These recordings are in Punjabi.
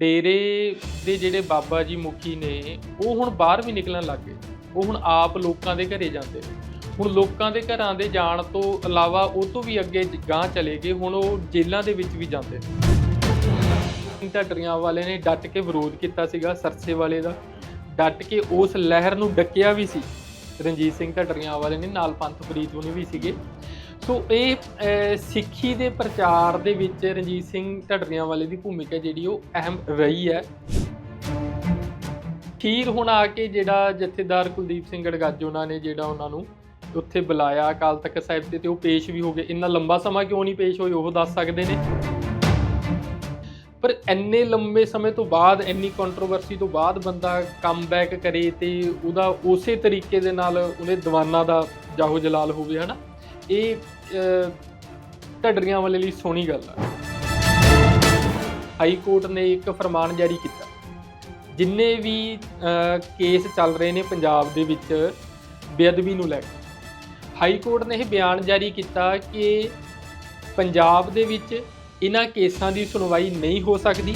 ਡੇਰੇ ਦੇ ਜਿਹੜੇ ਬਾਬਾ ਜੀ ਮੁਖੀ ਨੇ, ਉਹ ਹੁਣ ਬਾਹਰ ਵੀ ਨਿਕਲਣ ਲੱਗ ਗਏ। ਉਹ ਹੁਣ ਆਪ ਲੋਕਾਂ ਦੇ ਘਰੇ ਜਾਂਦੇ ਨੇ। ਹੁਣ ਲੋਕਾਂ ਦੇ ਘਰਾਂ ਦੇ ਜਾਣ ਤੋਂ ਇਲਾਵਾ ਉਹ ਤੋਂ ਵੀ ਅੱਗੇ ਗਾਂ ਚਲੇ ਗਏ, ਹੁਣ ਉਹ ਜੇਲ੍ਹਾਂ ਦੇ ਵਿੱਚ ਵੀ ਜਾਂਦੇ ਨੇ। ਢੱਡਰੀਆਂ ਵਾਲੇ ਨੇ, ਡਟ ਕੇ ਵਿਰੋਧ ਕੀਤਾ ਸੀਗਾ ਸਰਸੇ ਵਾਲੇ ਦਾ। ਡਟ ਕੇ ਉਸ ਲਹਿਰ ਨੂੰ ਡੱਕਿਆ ਵੀ ਸੀ। ਰਣਜੀਤ ਸਿੰਘ ਢੱਡਰੀਆਂ ਵਾਲੇ ਨੇ, ਨਾਲ ਪੰਥ ਪ੍ਰੀਤ ਉਹਨੇ ਵੀ ਸੀਗੇ। ਸੋ ਇਹ ਸਿੱਖੀ ਦੇ ਪ੍ਰਚਾਰ ਦੇ ਵਿੱਚ ਰਣਜੀਤ ਸਿੰਘ ਢੱਡਰੀਆਂ ਵਾਲੇ ਦੀ ਭੂਮਿਕਾ ਜਿਹੜੀ ਉਹ ਅਹਿਮ ਰਹੀ ਹੈ। ਖੀਰ ਹੁਣ ਆ ਕੇ ਜਿਹੜਾ ਜਥੇਦਾਰ ਕੁਲਦੀਪ ਸਿੰਘ ਗੜਗੱਜ ਨੇ ਜਿਹੜਾ ਉਹਨਾਂ ਨੂੰ ਉੱਥੇ ਬੁਲਾਇਆ ਅਕਾਲ ਤਖਤ ਸਾਹਿਬ ਤੇ ਤੇ ਉਹ ਪੇਸ਼ ਵੀ ਹੋ ਗਏ। ਇੰਨਾ ਲੰਬਾ ਸਮਾਂ ਕਿਉਂ ਨਹੀਂ ਪੇਸ਼ ਹੋਏ, ਉਹ ਦੱਸ ਸਕਦੇ ਨੇ। ਪਰ ਇੰਨੇ ਲੰਬੇ ਸਮੇਂ ਤੋਂ ਬਾਅਦ, ਇੰਨੀ ਕੰਟਰੋਵਰਸੀ ਤੋਂ ਬਾਅਦ ਬੰਦਾ ਕਮਬੈਕ ਕਰੇ ਤੇ ਉਹਦਾ ਉਸੇ ਤਰੀਕੇ ਦੇ ਨਾਲ ਉਹਨੇ ਦੀਵਾਨਾ ਦਾ ਜਾਹੋ ਜਲਾਲ ਹੋਵੇ, ਹਨਾ? ਇਹ ਅਹ, ਢੱਡਰੀਆਂ ਵਾਲੇ ਲਈ ਸੋਹਣੀ ਗੱਲ ਆ। ਹਾਈ ਕੋਰਟ ਨੇ ਇੱਕ ਫਰਮਾਨ ਜਾਰੀ ਕੀਤਾ। ਜਿੰਨੇ ਵੀ ਕੇਸ ਚੱਲ ਰਹੇ ਨੇ ਪੰਜਾਬ ਦੇ ਵਿੱਚ ਬੇਅਦਬੀ ਨੂੰ ਲੈ ਕੇ। ਹਾਈ ਕੋਰਟ ਨੇ ਇਹ ਬਿਆਨ ਜਾਰੀ ਕੀਤਾ ਕਿ ਪੰਜਾਬ ਦੇ ਵਿੱਚ ਇਹਨਾਂ ਕੇਸਾਂ ਦੀ ਸੁਣਵਾਈ ਨਹੀਂ ਹੋ ਸਕਦੀ।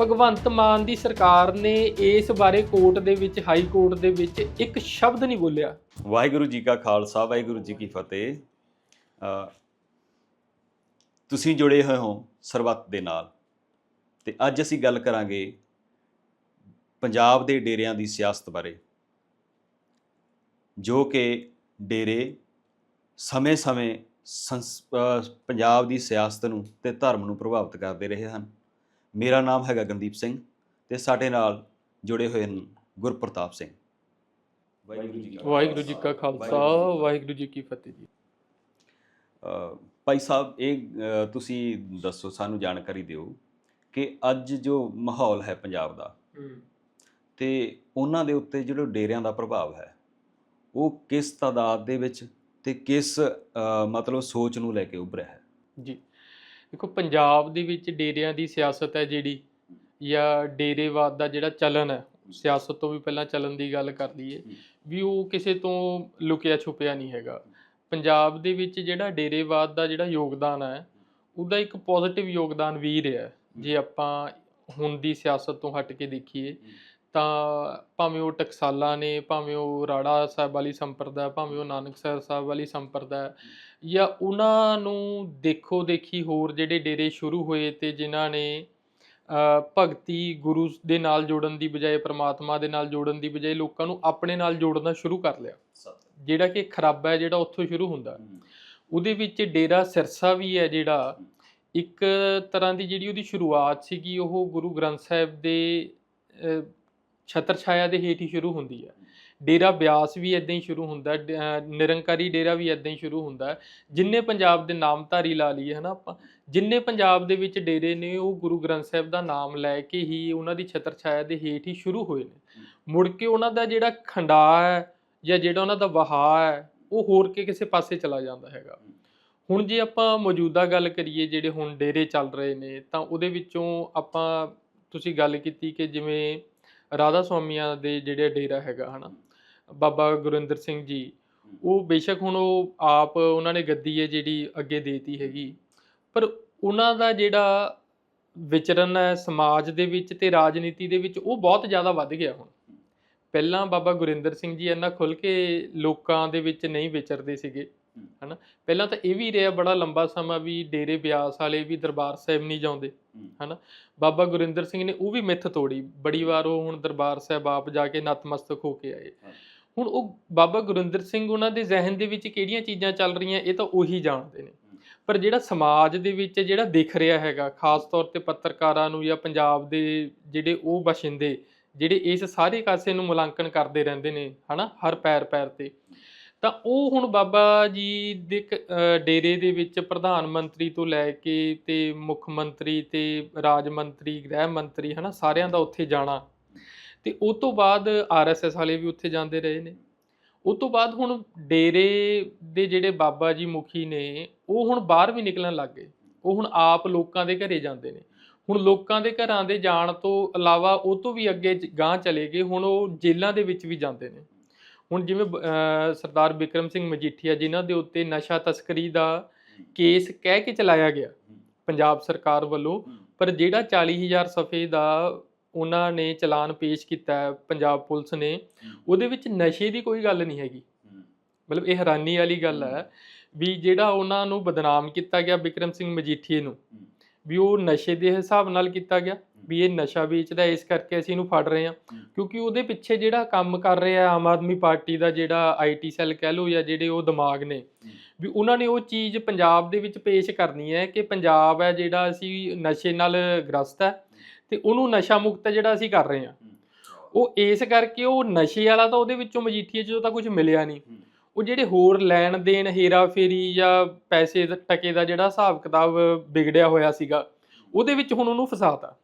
ਭਗਵੰਤ ਮਾਨ ਦੀ ਸਰਕਾਰ ਨੇ ਇਸ ਬਾਰੇ ਕੋਰਟ ਦੇ ਵਿੱਚ, ਹਾਈ ਕੋਰਟ ਦੇ ਵਿੱਚ ਇੱਕ ਸ਼ਬਦ ਨਹੀਂ ਬੋਲਿਆ। ਵਾਹਿਗੁਰੂ ਜੀ ਕਾ ਖਾਲਸਾ, ਵਾਹਿਗੁਰੂ ਜੀ ਕੀ ਫਤਿਹ। ਤੁਸੀਂ ਜੁੜੇ ਹੋਏ ਹੋ ਸਰਬੱਤ ਦੇ ਨਾਲ। ਤੇ ਅੱਜ ਅਸੀਂ ਗੱਲ ਕਰਾਂਗੇ ਪੰਜਾਬ ਦੇ ਡੇਰਿਆਂ ਦੀ ਸਿਆਸਤ ਬਾਰੇ, ਜੋ ਕਿ ਡੇਰੇ ਸਮੇਂ-ਸਮੇਂ ਸੰਸ- ਪੰਜਾਬ ਦੀ ਸਿਆਸਤ ਨੂੰ ਤੇ ਧਰਮ ਨੂੰ ਪ੍ਰਭਾਵਿਤ ਕਰਦੇ ਰਹੇ ਹਨ। ਮੇਰਾ ਨਾਮ ਹੈਗਾ ਗੰਦੀਪ ਸਿੰਘ ਤੇ ਸਾਡੇ ਨਾਲ ਜੁੜੇ ਹੋਏ ਹਨ ਗੁਰਪ੍ਰਤਾਪ ਸਿੰਘ। ਵਾਹਿਗੁਰੂ ਜੀ ਕਾ ਵਾਹਿਗੁਰੂ ਜੀ ਕਾ ਖਾਲਸਾ ਵਾਹਿਗੁਰੂ ਜੀ ਕੀ ਫਤਿਹ ਜੀ। ਅ, ਭਾਈ ਸਾਹਿਬ ਇਹ ਅ, ਤੁਸੀਂ ਦੱਸੋ ਸਾਨੂੰ ਜਾਣਕਾਰੀ ਦਿਓ ਕਿ ਅੱਜ ਜੋ ਮਾਹੌਲ ਹੈ ਪੰਜਾਬ ਦਾ ਤੇ ਉਹਨਾਂ ਦੇ ਉੱਤੇ ਜਿਹੜੇ ਡੇਰਿਆਂ ਦਾ ਪ੍ਰਭਾਵ ਹੈ ਉਹ ਕਿਸ ਤਾਦਾਦ ਦੇ ਵਿੱਚ ਤੇ ਕਿਸ ਅ, ਮਤਲਬ ਸੋਚ ਨੂੰ ਲੈ ਕੇ ਉੱਭਰਿਆ ਹੈ? ਜੀ। ਦੇਖੋ ਪੰਜਾਬ ਦੇ ਵਿੱਚ ਡੇਰਿਆਂ ਦੀ ਸਿਆਸਤ ਹੈ ਜਿਹੜੀ ਜਾਂ ਡੇਰੇਵਾਦ ਦਾ ਜਿਹੜਾ ਚਲਨ ਹੈ ਸਿਆਸਤ ਤੋਂ ਵੀ ਪਹਿਲਾਂ ਚੱਲਣ ਦੀ ਗੱਲ ਕਰ ਲਈਏ ਵੀ ਉਹ ਕਿਸੇ ਤੋਂ ਲੁਕਿਆ ਛੁਪਿਆ ਨਹੀਂ ਹੈਗਾ। ਪੰਜਾਬ ਦੇ ਵਿੱਚ ਜਿਹੜਾ ਡੇਰੇਵਾਦ ਦਾ ਜਿਹੜਾ ਯੋਗਦਾਨ ਹੈ ਉਹਦਾ ਇੱਕ ਪੋਜ਼ਿਟਿਵ ਯੋਗਦਾਨ ਵੀ ਰਿਹਾ ਜੇ ਆਪਾਂ ਹੁਣ ਦੀ ਸਿਆਸਤ ਤੋਂ ਹਟ ਕੇ ਦੇਖੀਏ ਤਾਂ ਭਾਵੇਂ ਉਹ ਟਕਸਾਲਾਂ ਨੇ ਭਾਵੇਂ ਉਹ ਰਾੜਾ ਸਾਹਿਬ ਵਾਲੀ ਸੰਪਰਦਾ ਭਾਵੇਂ ਉਹ ਨਾਨਕਸਰ ਸਾਹਿਬ ਵਾਲੀ ਸੰਪਰਦਾ ਜਾਂ ਉਹਨਾਂ ਨੂੰ ਦੇਖੋ ਦੇਖੀ ਹੋਰ ਜਿਹੜੇ ਡੇਰੇ ਸ਼ੁਰੂ ਹੋਏ ਤੇ ਜਿਨ੍ਹਾਂ ਨੇ ਭਗਤੀ ਗੁਰੂ ਦੇ ਨਾਲ ਜੋੜਨ ਦੀ ਬਜਾਏ ਪ੍ਰਮਾਤਮਾ ਦੇ ਨਾਲ ਜੋੜਨ ਦੀ ਬਜਾਏ ਲੋਕਾਂ ਨੂੰ ਆਪਣੇ ਨਾਲ ਜੋੜਨਾ ਸ਼ੁਰੂ ਕਰ ਲਿਆ। ਜਿਹੜਾ ਕਿ ਖਰਾਬਾ ਹੈ ਜਿਹੜਾ ਉੱਥੋਂ ਸ਼ੁਰੂ ਹੁੰਦਾ। ਉਹਦੇ ਵਿੱਚ ਡੇਰਾ ਸਿਰਸਾ ਵੀ ਹੈ ਜਿਹੜਾ ਇੱਕ ਤਰ੍ਹਾਂ ਦੀ ਜਿਹੜੀ ਉਹਦੀ ਸ਼ੁਰੂਆਤ ਸੀਗੀ ਉਹ ਗੁਰੂ ਗ੍ਰੰਥ ਸਾਹਿਬ ਦੇ ਛਤਰ ਛਾਇਆ ਦੇ ਹੇਠ ਹੀ ਸ਼ੁਰੂ ਹੁੰਦੀ ਹੈ। ਡੇਰਾ ਬਿਆਸ ਵੀ ਇਦਾਂ ਹੀ ਸ਼ੁਰੂ ਹੁੰਦਾ ਨਿਰੰਕਾਰੀ ਡੇਰਾ ਵੀ ਇਦਾਂ ਹੀ ਸ਼ੁਰੂ ਹੁੰਦਾ ਜਿੰਨੇ ਪੰਜਾਬ ਦੇ ਨਾਮਧਾਰੀ ਲਾ ਲਈਏ, ਹਨਾ ਆਪਾਂ, ਜਿੰਨੇ ਪੰਜਾਬ ਦੇ ਵਿੱਚ ਡੇਰੇ ਨੇ, ਉਹ ਗੁਰੂ ਗ੍ਰੰਥ ਸਾਹਿਬ ਦਾ ਨਾਮ ਲੈ ਕੇ ਹੀ ਉਹਨਾਂ ਦੀ ਛਤਰ ਛਾਇਆ ਦੇ ਹੇਠ ਹੀ ਸ਼ੁਰੂ ਹੋਏ ਨੇ। ਮੁੜ ਕੇ ਉਹਨਾਂ ਦਾ ਜਿਹੜਾ ਖੰਡਾ ਹੈ ਜਾਂ ਜਿਹੜਾ ਉਹਨਾਂ ਦਾ ਵਹਾ ਹੈ, ਉਹ ਹੋਰ ਕੇ ਕਿਸੇ ਪਾਸੇ ਚਲਾ ਜਾਂਦਾ ਹੈਗਾ। ਹੁਣ ਜੇ ਆਪਾਂ ਮੌਜੂਦਾ ਗੱਲ ਕਰੀਏ, ਜਿਹੜੇ ਹੁਣ ਡੇਰੇ ਚੱਲ ਰਹੇ ਨੇ, ਤਾਂ ਉਹਦੇ ਵਿੱਚੋਂ ਆਪਾਂ, ਤੁਸੀਂ ਗੱਲ ਕੀਤੀ ਕਿ ਜਿਵੇਂ ਰਾਧਾ ਸੁਆਮੀਆਂ ਦੇ ਜਿਹੜੇ ਡੇਰਾ ਹੈਗਾ, ਹਨਾ? ਬਾਬਾ ਗੁਰਿੰਦਰ ਸਿੰਘ ਜੀ, ਉਹ ਬੇਸ਼ੱਕ ਹੁਣ ਉਹ ਆਪ ਉਹਨਾਂ ਨੇ ਗੱਦੀ ਹੈ ਜਿਹੜੀ ਅੱਗੇ ਦੇਤੀ ਹੈਗੀ। ਪਰ ਉਹਨਾਂ ਦਾ ਜਿਹੜਾ ਵਿਚਰਨ ਹੈ ਸਮਾਜ ਦੇ ਵਿੱਚ ਤੇ ਰਾਜਨੀਤੀ ਦੇ ਵਿੱਚ, ਉਹ ਬਹੁਤ ਜ਼ਿਆਦਾ ਵੱਧ ਗਿਆ ਹੁਣ। ਪਹਿਲਾਂ ਬਾਬਾ ਗੁਰਿੰਦਰ ਸਿੰਘ ਜੀ ਇੰਨਾ ਖੁੱਲ ਕੇ ਲੋਕਾਂ ਦੇ ਵਿੱਚ ਨਹੀਂ ਵਿਚਰਦੇ ਸੀਗੇ, ਹਨਾ? ਪਹਿਲਾਂ ਤਾਂ ਇਹ ਵੀ ਰਿਹਾ ਬੜਾ ਲੰਬਾ ਸਮਾਂ ਵੀ ਡੇਰੇ ਬਿਆਸ ਵਾਲੇ ਵੀ ਦਰਬਾਰ ਸਾਹਿਬ ਨਹੀਂ ਜਾਂਦੇ ਹਨਾ? ਬਾਬਾ ਗੁਰਿੰਦਰ ਸਿੰਘ ਨੇ ਉਹ ਵੀ ਮਿੱਥ ਤੋੜੀ। ਬੜੀ ਵਾਰ ਉਹ ਹੁਣ ਦਰਬਾਰ ਸਾਹਿਬ ਆਪ ਜਾ ਕੇ ਨਤਮਸਤਕ ਹੋ ਕੇ ਆਏ। ਹੁਣ ਉਹ ਬਾਬਾ ਗੁਰਿੰਦਰ ਸਿੰਘ ਉਹਨਾਂ ਦੇ ਜ਼ਿਹਨ ਦੇ ਵਿੱਚ ਕਿਹੜੀਆਂ ਚੀਜ਼ਾਂ ਚੱਲ ਰਹੀਆਂ ਇਹ ਤਾਂ ਉਹੀ ਜਾਣਦੇ ਨੇ। ਪਰ ਜਿਹੜਾ ਸਮਾਜ ਦੇ ਵਿੱਚ ਜਿਹੜਾ ਦਿਖ ਰਿਹਾ ਹੈਗਾ ਖਾਸ ਤੌਰ ਤੇ ਪੱਤਰਕਾਰਾਂ ਨੂੰ ਜਾਂ ਪੰਜਾਬ ਦੇ ਜਿਹੜੇ ਉਹ ਬਸ਼ਿੰਦੇ ਜਿਹੜੇ ਇਸ ਸਾਰੇ ਕਾਸੇ ਨੂੰ ਮੁਲਾਂਕਣ ਕਰਦੇ ਰਹਿੰਦੇ ਨੇ ਹਨਾ? ਹਰ ਪੈਰ ਪੈਰ ਤੇ। ਤਾਂ ਉਹ ਹੁਣ ਬਾਬਾ ਜੀ ਦੇ ਕ- ਅਹ, ਡੇਰੇ ਦੇ ਵਿੱਚ ਪ੍ਰਧਾਨ ਮੰਤਰੀ ਤੋਂ ਲੈ ਕੇ ਤੇ ਮੁੱਖ ਮੰਤਰੀ ਤੇ ਰਾਜ ਮੰਤਰੀ, ਗ੍ਰਹਿ ਮੰਤਰੀ ਹਨਾ, ਸਾਰਿਆਂ ਦਾ ਉੱਥੇ ਜਾਣਾ। ਤੇ ਉਹ ਤੋਂ ਬਾਅਦ ਆਰਐਸਐਸ ਵਾਲੇ ਵੀ ਉੱਥੇ ਜਾਂਦੇ ਰਹੇ ਨੇ। ਉਹ ਤੋਂ ਬਾਅਦ ਹੁਣ ਡੇਰੇ ਦੇ ਜਿਹੜੇ ਬਾਬਾ ਜੀ ਮੁਖੀ ਨੇ, ਉਹ ਹੁਣ ਬਾਹਰ ਵੀ ਨਿਕਲਣ ਲੱਗ ਗਏ। ਉਹ ਹੁਣ ਆਪ ਲੋਕਾਂ ਦੇ ਘਰੇ ਜਾਂਦੇ ਨੇ। ਹੁਣ ਲੋਕਾਂ ਦੇ ਘਰਾਂ ਦੇ ਜਾਣ ਤੋਂ ਇਲਾਵਾ ਉਹ ਤੋਂ ਵੀ ਅੱਗੇ ਜ- ਗਾਂਹ ਚਲੇ ਗਏ। ਹੁਣ ਉਹ ਜੇਲ੍ਹਾਂ ਦੇ ਵਿੱਚ ਵੀ ਜਾਂਦੇ ਨੇ। ਹੁਣ ਜਿਵੇਂ ਸਰਦਾਰ ਬਿਕਰਮ ਸਿੰਘ ਮਜੀਠੀਆ ਜਿਨ੍ਹਾਂ ਦੇ ਉੱਤੇ ਨਸ਼ਾ ਤਸਕਰੀ ਦਾ ਕੇਸ ਕਹਿ ਕੇ ਚਲਾਇਆ ਗਿਆ ਪੰਜਾਬ ਸਰਕਾਰ ਵੱਲੋਂ ਪਰ ਜਿਹੜਾ 40000 ਸਫੇ ਦਾ ਉਹਨਾਂ ਨੇ ਚਲਾਨ ਪੇਸ਼ ਕੀਤਾ ਹੈ ਪੰਜਾਬ ਪੁਲਿਸ ਨੇ ਉਹਦੇ ਵਿੱਚ ਨਸ਼ੇ ਦੀ ਕੋਈ ਗੱਲ ਨਹੀਂ ਹੈਗੀ। ਮਤਲਬ ਇਹ ਹੈਰਾਨੀ ਵਾਲੀ ਗੱਲ ਹੈ ਵੀ ਜਿਹੜਾ ਉਹਨਾਂ ਨੂੰ ਬਦਨਾਮ ਕੀਤਾ ਗਿਆ ਵਿਕਰਮ ਸਿੰਘ ਮਜੀਠੀਏ ਨੂੰ ਵੀ ਉਹ ਨਸ਼ੇ ਦੇ ਹਿਸਾਬ ਨਾਲ ਕੀਤਾ ਗਿਆ ਵੀ ਇਹ ਨਸ਼ਾ ਵੇਚਦਾ ਇਸ ਕਰਕੇ ਅਸੀਂ ਇਹਨੂੰ ਫੜ ਰਹੇ ਹਾਂ। ਕਿਉਂਕਿ ਉਹਦੇ ਪਿੱਛੇ ਜਿਹੜਾ ਕੰਮ ਕਰ ਰਿਹਾ ਆਮ ਆਦਮੀ ਪਾਰਟੀ ਦਾ ਜਿਹੜਾ ਆਈਟੀ ਸੈੱਲ ਕਹਿ ਲਓ ਜਾਂ ਜਿਹੜੇ ਉਹ ਦਿਮਾਗ ਨੇ ਵੀ ਉਹਨਾਂ ਨੇ ਉਹ ਚੀਜ਼ ਪੰਜਾਬ ਦੇ ਵਿੱਚ ਪੇਸ਼ ਕਰਨੀ ਹੈ ਕਿ ਪੰਜਾਬ ਹੈ ਜਿਹੜਾ ਅਸੀਂ ਨਸ਼ੇ ਨਾਲ ਗ੍ਰਸਤ ਹੈ ਤੇ ਉਹਨੂੰ ਨਸ਼ਾ ਮੁਕਤ ਜਿਹੜਾ ਅਸੀਂ ਕਰ ਰਹੇ ਹਾਂ। ਉਹ ਇਸ ਕਰਕੇ ਉਹ ਨਸ਼ੇ ਵਾਲਾ ਤਾਂ ਉਹਦੇ ਵਿੱਚੋਂ ਮਜੀਠੀਏ 'ਚੋਂ ਤਾਂ ਕੁਝ ਮਿਲਿਆ ਨਹੀਂ। ਉਹ ਜਿਹੜੇ ਹੋਰ ਲੈਣ ਦੇਣ, ਹੇਰਾ ਫੇਰੀ ਜਾਂ ਪੈਸੇ ਦਾ, ਟਕੇ ਦਾ ਜਿਹੜਾ ਹਿਸਾਬ ਕਿਤਾਬ ਵਿਗੜਿਆ ਹੋਇਆ ਸੀਗਾ, ਉਹਦੇ ਵਿੱਚ ਹੁਣ ਉਹਨੂੰ ਫਸਾਤਾ